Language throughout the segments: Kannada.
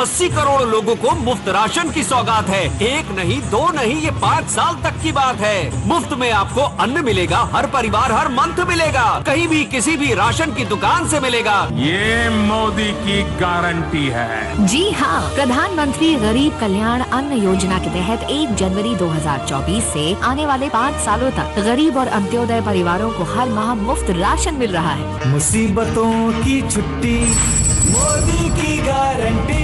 अस्सी करोड़ लोगों को मुफ़्त राशन की सौगात है। एक नहीं दो नहीं ये पाँच साल तक की बात है। मुफ़्त में आपको अन्न मिलेगा हर परिवार हर मंथ मिलेगा। कहीं भी किसी भी राशन की दुकान से मिलेगा। ये मोदी की गारंटी है। जी हाँ प्रधानमंत्री गरीब कल्याण अन्न योजना के तहत 1 जनवरी 2024 से आने वाले पाँच सालों तक गरीब और अंत्योदय परिवारों को हर माह मुफ़्त राशन मिल रहा है। मुसीबतों की छुट्टी मोदी की गारंटी।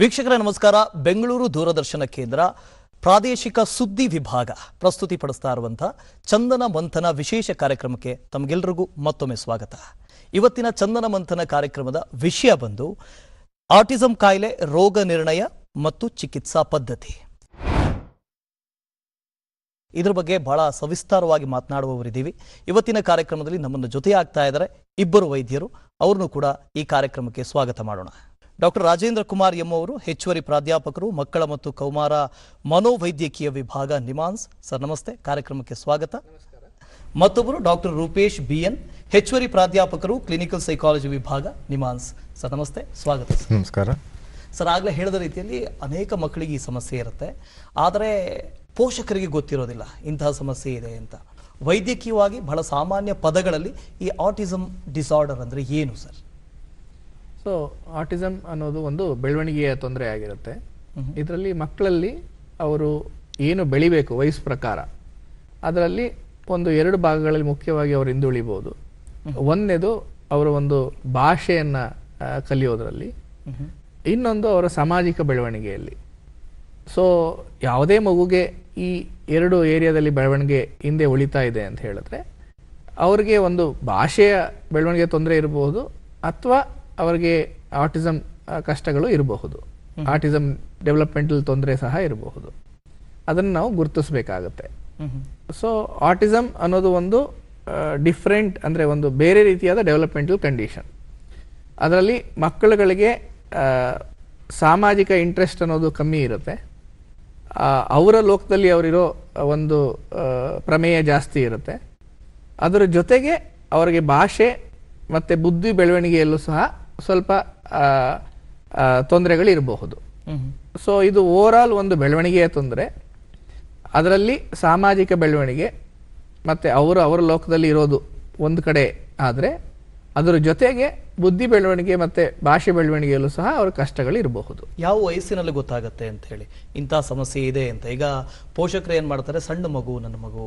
ವೀಕ್ಷಕರ ನಮಸ್ಕಾರ. ಬೆಂಗಳೂರು ದೂರದರ್ಶನ ಕೇಂದ್ರ, ಪ್ರಾದೇಶಿಕ ಸುದ್ದಿ ವಿಭಾಗ ಪ್ರಸ್ತುತಿಪಡಿಸ್ತಾ ಇರುವಂಥ ಚಂದನ ಮಂಥನ ವಿಶೇಷ ಕಾರ್ಯಕ್ರಮಕ್ಕೆ ತಮಗೆಲ್ಲರಿಗೂ ಮತ್ತೊಮ್ಮೆ ಸ್ವಾಗತ. ಇವತ್ತಿನ ಚಂದನ ಮಂಥನ ಕಾರ್ಯಕ್ರಮದ ವಿಷಯ ಬಂದು, ಆಟಿಸಂ ಕಾಯಿಲೆ ರೋಗ ನಿರ್ಣಯ ಮತ್ತು ಚಿಕಿತ್ಸಾ ಪದ್ಧತಿ. ಇದ್ರ ಬಗ್ಗೆ ಬಹಳ ಸವಿಸ್ತಾರವಾಗಿ ಮಾತನಾಡುವವರಿದ್ದೀವಿ. ಇವತ್ತಿನ ಕಾರ್ಯಕ್ರಮದಲ್ಲಿ ನಮ್ಮನ್ನು ಜೊತೆ ಆಗ್ತಾ ಇದ್ದಾರೆ ಇಬ್ಬರು ವೈದ್ಯರು. ಅವ್ರನ್ನು ಕೂಡ ಈ ಕಾರ್ಯಕ್ರಮಕ್ಕೆ ಸ್ವಾಗತ ಮಾಡೋಣ. ಡಾಕ್ಟರ್ ರಾಜೇಂದ್ರ ಕುಮಾರ್ ಎಂ ಅವರು ಹೆಚ್ಚುವರಿ ಪ್ರಾಧ್ಯಾಪಕರು ಮಕ್ಕಳ ಮತ್ತು ಕೌಮಾರ ಮನೋವೈದ್ಯಕೀಯ ವಿಭಾಗ ನಿಮಾನ್ಸ್. ಸರ್ ನಮಸ್ತೆ. ಕಾರ್ಯಕ್ರಮಕ್ಕೆ ಸ್ವಾಗತ. ಮತ್ತೊಬ್ಬರು ಡಾಕ್ಟರ್ ರೂಪೇಶ್ ಬಿ ಎನ್ ಹೆಚ್ಚುವರಿ ಪ್ರಾಧ್ಯಾಪಕರು ಕ್ಲಿನಿಕಲ್ ಸೈಕಾಲಜಿ ವಿಭಾಗ ನಿಮಾನ್ಸ್. ಸರ್ ನಮಸ್ತೆ. ಸ್ವಾಗತ ಸರ್. ನಮಸ್ಕಾರ. ಸರ್ ಆಗಲೇ ಹೇಳಿದ ರೀತಿಯಲ್ಲಿ ಅನೇಕ ಮಕ್ಕಳಿಗೆ ಈ ಸಮಸ್ಯೆ ಇರುತ್ತೆ. ಆದರೆ ಪೋಷಕರಿಗೆ ಗೊತ್ತಿರೋದಿಲ್ಲ ಇಂತಹ ಸಮಸ್ಯೆ ಇದೆ ಅಂತ. ವೈದ್ಯಕೀಯವಾಗಿ ಬಹಳ ಸಾಮಾನ್ಯ ಪದಗಳಲ್ಲಿ ಈ ಆಟಿಸಮ್ ಡಿಸಾರ್ಡರ್ ಅಂದರೆ ಏನು ಸರ್? ಸೊ ಆಟಿಸಮ್ ಅನ್ನೋದು ಒಂದು ಬೆಳವಣಿಗೆಯ ತೊಂದರೆ ಆಗಿರುತ್ತೆ. ಇದರಲ್ಲಿ ಮಕ್ಕಳಲ್ಲಿ ಅವರು ಏನು ಬೆಳಿಬೇಕು ವಯಸ್ಸು ಪ್ರಕಾರ. ಅದರಲ್ಲಿ ಒಂದು ಎರಡು ಭಾಗಗಳಲ್ಲಿ ಮುಖ್ಯವಾಗಿ ಅವರು ಹಿಂದುಳಿಬಹುದು ಒಂದನೇದು ಅವರ ಒಂದು ಭಾಷೆಯನ್ನ ಕಲಿಯೋದರಲ್ಲಿ. ಕಲಿಯೋದ್ರಲ್ಲಿ ಇನ್ನೊಂದು ಅವರ ಸಾಮಾಜಿಕ ಬೆಳವಣಿಗೆಯಲ್ಲಿ. ಸೊ ಯಾವುದೇ ಮಗುಗೆ ಈ ಎರಡು ಏರಿಯಾದಲ್ಲಿ ಬೆಳವಣಿಗೆ ಹಿಂದೆ ಉಳಿತಾ ಇದೆ ಅಂತ ಹೇಳಿದ್ರೆ ಅವ್ರಿಗೆ ಒಂದು ಭಾಷೆಯ ಬೆಳವಣಿಗೆ ತೊಂದರೆ ಇರಬಹುದು ಅಥವಾ ಅವರಿಗೆ ಆಟಿಸಮ್ ಕಷ್ಟಗಳು ಇರಬಹುದು. ಆಟಿಸಮ್ ಡೆವಲಪ್ಮೆಂಟಲ್ ತೊಂದರೆ ಸಹ ಇರಬಹುದು. ಅದನ್ನು ನಾವು ಗುರುತಿಸಬೇಕಾಗತ್ತೆ. ಸೊ ಆಟಿಸಮ್ ಅನ್ನೋದು ಒಂದು ಡಿಫ್ರೆಂಟ್ ಅಂದರೆ ಒಂದು ಬೇರೆ ರೀತಿಯಾದ ಡೆವಲಪ್ಮೆಂಟಲ್ ಕಂಡೀಷನ್ ಅದರಲ್ಲಿ ಮಕ್ಕಳುಗಳಿಗೆ ಸಾಮಾಜಿಕ ಇಂಟ್ರೆಸ್ಟ್ ಅನ್ನೋದು ಕಮ್ಮಿ ಇರುತ್ತೆ. ಅವರ ಲೋಕದಲ್ಲಿ ಅವರಿರೋ ಒಂದು ಪ್ರಮೇಯ ಜಾಸ್ತಿ ಇರುತ್ತೆ. ಅದರ ಜೊತೆಗೆ ಅವರಿಗೆ ಭಾಷೆ ಮತ್ತು ಬುದ್ಧಿ ಬೆಳವಣಿಗೆಯಲ್ಲೂ ಸಹ ಸ್ವಲ್ಪ ತೊಂದರೆಗಳಿರಬಹುದು. ಸೊ ಇದು ಓವರಾಲ್ ಒಂದು ಬೆಳವಣಿಗೆಯ ತೊಂದರೆ. ಅದರಲ್ಲಿ ಸಾಮಾಜಿಕ ಬೆಳವಣಿಗೆ ಮತ್ತು ಅವರು ಅವರ ಲೋಕದಲ್ಲಿ ಇರೋದು ಒಂದು ಕಡೆ ಆದರೆ ಅದರ ಜೊತೆಗೆ ಬುದ್ಧಿ ಬೆಳವಣಿಗೆ ಮತ್ತು ಭಾಷೆ ಬೆಳವಣಿಗೆಯಲ್ಲೂ ಸಹ ಅವರ ಕಷ್ಟಗಳು ಇರಬಹುದು ಯಾವ ವಯಸ್ಸಿನಲ್ಲಿ ಗೊತ್ತಾಗುತ್ತೆ ಅಂತ ಹೇಳಿ. ಇಂಥ ಸಮಸ್ಯೆ ಇದೆ ಅಂತ. ಈಗ ಪೋಷಕರು ಏನು ಮಾಡ್ತಾರೆ? ಸಣ್ಣ ಮಗು ನನ್ನ ಮಗು.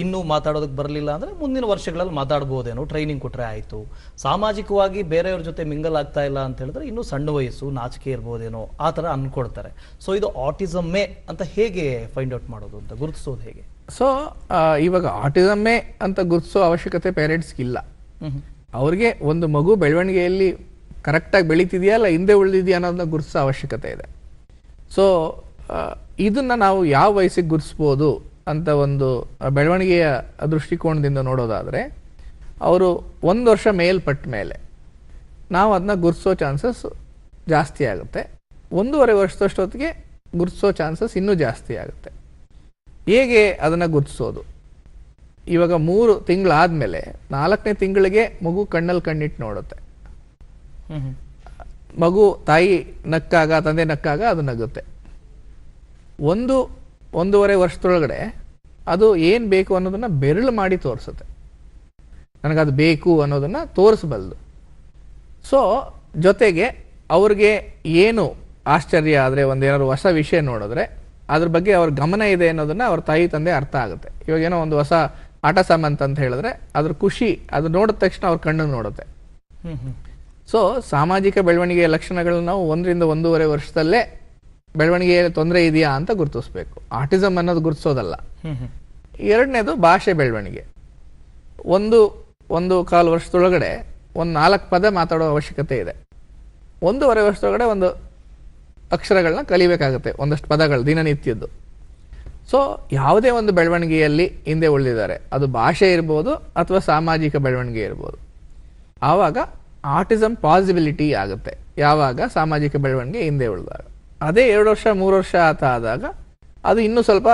ಇನ್ನೂ ಮಾತಾಡೋದಕ್ಕೆ ಬರಲಿಲ್ಲ ಅಂದರೆ ಮುಂದಿನ ವರ್ಷಗಳಲ್ಲಿ ಮಾತಾಡ್ಬೋದೇನೋ ಟ್ರೈನಿಂಗ್ ಕೊಟ್ಟರೆ ಆಯಿತು. ಸಾಮಾಜಿಕವಾಗಿ ಬೇರೆಯವ್ರ ಜೊತೆ ಮಿಂಗಲ್ ಆಗ್ತಾ ಇಲ್ಲ ಅಂತ ಹೇಳಿದ್ರೆ ಇನ್ನೂ ಸಣ್ಣ ವಯಸ್ಸು ನಾಚಿಕೆ ಇರ್ಬೋದೇನೋ ಆ ಥರ ಅಂದ್ಕೊಳ್ತಾರೆ ಸೊ ಇದು ಆಟಿಸಮ್ಮೇ ಅಂತ ಹೇಗೆ ಫೈಂಡ್ ಔಟ್ ಮಾಡೋದು ಅಂತ ಗುರುತಿಸೋದು ಹೇಗೆ? ಸೊ ಇವಾಗ ಆಟಿಸಮ್ಮೇ ಅಂತ ಗುರುತಿಸೋ ಅವಶ್ಯಕತೆ ಪೇರೆಂಟ್ಸ್ಗಿಲ್ಲ ಅವ್ರಿಗೆ ಒಂದು ಮಗು ಬೆಳವಣಿಗೆಯಲ್ಲಿ ಕರೆಕ್ಟಾಗಿ ಬೆಳೀತಿದೆಯಾ ಅಲ್ಲ ಹಿಂದೆ ಉಳಿದಿದೆಯಾ ಅನ್ನೋದನ್ನ ಗುರುತಿಸೋ ಅವಶ್ಯಕತೆ ಇದೆ. ಸೊ ಇದನ್ನು ನಾವು ಯಾವ ವಯಸ್ಸಿಗೆ ಗುರುತಿಸ್ಬೋದು? ಅಂತ ಒಂದು ಬೆಳವಣಿಗೆಯ ದೃಷ್ಟಿಕೋನದಿಂದ ನೋಡೋದಾದರೆ ಅವರು ಒಂದು ವರ್ಷ ಮೇಲ್ಪಟ್ಟ ಮೇಲೆ ನಾವು ಅದನ್ನ ಗುರುತಿಸೋ ಚಾನ್ಸಸ್ ಜಾಸ್ತಿ ಆಗುತ್ತೆ. ಒಂದೂವರೆ ವರ್ಷದಷ್ಟೊತ್ತಿಗೆ ಗುರುತಿಸೋ ಚಾನ್ಸಸ್ ಇನ್ನೂ ಜಾಸ್ತಿ ಆಗುತ್ತೆ. ಹೇಗೆ ಅದನ್ನು ಗುರುತಿಸೋದು ಇವಾಗ ಮೂರು ತಿಂಗಳಾದಮೇಲೆ ನಾಲ್ಕನೇ ತಿಂಗಳಿಗೆ ಮಗು ಕಣ್ಣಲ್ಲಿ ಕಣ್ಣಿಟ್ಟು ನೋಡುತ್ತೆ. ಮಗು ತಾಯಿ ನಕ್ಕಾಗ ತಂದೆ ನಕ್ಕಾಗ ಅದು ನಗುತ್ತೆ. ಒಂದು ಒಂದೂವರೆ ವರ್ಷದೊಳಗಡೆ ಅದು ಏನು ಬೇಕು ಅನ್ನೋದನ್ನ ಬೆರಳು ಮಾಡಿ ತೋರಿಸುತ್ತೆ. ನನಗದು ಬೇಕು ಅನ್ನೋದನ್ನ ತೋರಿಸಬಲ್ದು. ಸೊ ಜೊತೆಗೆ ಅವ್ರಿಗೆ ಏನು ಆಶ್ಚರ್ಯ ಆದರೆ ಒಂದೇನಾದ್ರು ಹೊಸ ವಿಷಯ ನೋಡಿದ್ರೆ ಅದ್ರ ಬಗ್ಗೆ ಅವ್ರ ಗಮನ ಇದೆ ಅನ್ನೋದನ್ನ ಅವ್ರ ತಾಯಿ ತಂದೆ ಅರ್ಥ ಆಗುತ್ತೆ. ಇವಾಗ ಏನೋ ಒಂದು ಹೊಸ ಆಟ ಸಾಮಂತ ಅಂತ ಹೇಳಿದ್ರೆ ಅದ್ರ ಖುಷಿ ಅದು ನೋಡಿದ ತಕ್ಷಣ ಅವ್ರ ಕಣ್ಣು ನೋಡುತ್ತೆ. ಸೊ ಸಾಮಾಜಿಕ ಬೆಳವಣಿಗೆಯ ಲಕ್ಷಣಗಳನ್ನ ನಾವು ಒಂದರಿಂದ ಒಂದೂವರೆ ವರ್ಷದಲ್ಲೇ ಬೆಳವಣಿಗೆಯ ತೊಂದರೆ ಇದೆಯಾ ಅಂತ ಗುರುತಿಸ್ಬೇಕು. ಆಟಿಸಮ್ ಅನ್ನೋದು ಗುರುತಿಸೋದಲ್ಲ. ಎರಡನೇದು ಭಾಷೆ ಬೆಳವಣಿಗೆ. ಒಂದು ಒಂದು ಕಾಲು ವರ್ಷದೊಳಗಡೆ ಒಂದು ನಾಲ್ಕು ಪದ ಮಾತಾಡೋ ಅವಶ್ಯಕತೆ ಇದೆ. ಒಂದೂವರೆ ವರ್ಷದೊಳಗಡೆ ಒಂದು ಅಕ್ಷರಗಳನ್ನ ಕಲಿಬೇಕಾಗುತ್ತೆ, ಒಂದಷ್ಟು ಪದಗಳು ದಿನನಿತ್ಯದ್ದು. ಸೊ ಯಾವುದೇ ಒಂದು ಬೆಳವಣಿಗೆಯಲ್ಲಿ ಹಿಂದೆ ಉಳಿದಿದ್ದಾರೆ. ಅದು ಭಾಷೆ ಇರ್ಬೋದು ಅಥವಾ ಸಾಮಾಜಿಕ ಬೆಳವಣಿಗೆ ಇರ್ಬೋದು. ಆವಾಗ ಆರ್ಟಿಸಮ್ ಪಾಸಿಬಿಲಿಟಿ ಆಗುತ್ತೆ. ಯಾವಾಗ ಸಾಮಾಜಿಕ ಬೆಳವಣಿಗೆ ಹಿಂದೆ ಉಳಿದಾಗ. ಅದೇ ಎರಡು ವರ್ಷ, ಮೂರು ವರ್ಷ ಆತ ಆದಾಗ ಅದು ಇನ್ನೂ ಸ್ವಲ್ಪ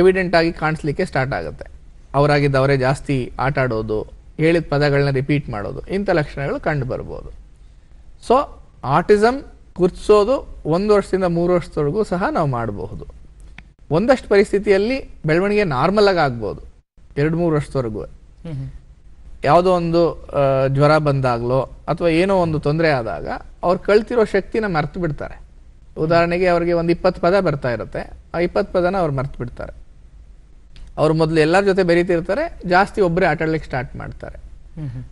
ಎವಿಡೆಂಟ್ ಆಗಿ ಕಾಣಿಸ್ಲಿಕ್ಕೆ ಸ್ಟಾರ್ಟ್ ಆಗುತ್ತೆ. ಅವರಾಗಿದ್ದ ಅವರೇ ಜಾಸ್ತಿ ಆಟ ಆಡೋದು, ಹೇಳಿದ ಪದಗಳನ್ನ ರಿಪೀಟ್ ಮಾಡೋದು, ಇಂಥ ಲಕ್ಷಣಗಳು ಕಂಡು ಬರ್ಬೋದು. ಸೊ ಆಟಿಸಮ್ ಗುರ್ತಿಸೋದು ಒಂದು ವರ್ಷದಿಂದ ಮೂರು ವರ್ಷದವರೆಗೂ ಸಹ ನಾವು ಮಾಡಬಹುದು. ಒಂದಷ್ಟು ಪರಿಸ್ಥಿತಿಯಲ್ಲಿ ಬೆಳವಣಿಗೆ ನಾರ್ಮಲ್ ಆಗಿ ಆಗ್ಬೋದು. ಎರಡು ಮೂರು ವರ್ಷದವರೆಗೂ. ಯಾವುದೋ ಒಂದು ಜ್ವರ ಬಂದಾಗಲೋ ಅಥವಾ ಏನೋ ಒಂದು ತೊಂದರೆ ಆದಾಗ ಅವ್ರು ಕಳ್ತಿರೋ ಶಕ್ತಿನ ಮರೆತು ಬಿಡ್ತಾರೆ. ಉದಾಹರಣೆಗೆ ಅವರಿಗೆ ಒಂದು ಇಪ್ಪತ್ತು ಪದ ಬರ್ತಾ ಇರುತ್ತೆ. ಆ ಇಪ್ಪತ್ತು ಪದನ ಅವ್ರು ಮರ್ತು ಬಿಡ್ತಾರೆ. ಅವ್ರು ಮೊದಲು ಎಲ್ಲರ ಜೊತೆ ಬೆರೀತಿರ್ತಾರೆ ಜಾಸ್ತಿ ಒಬ್ಬರೇ ಆಟಾಡ್ಲಿಕ್ಕೆ ಸ್ಟಾರ್ಟ್ ಮಾಡ್ತಾರೆ.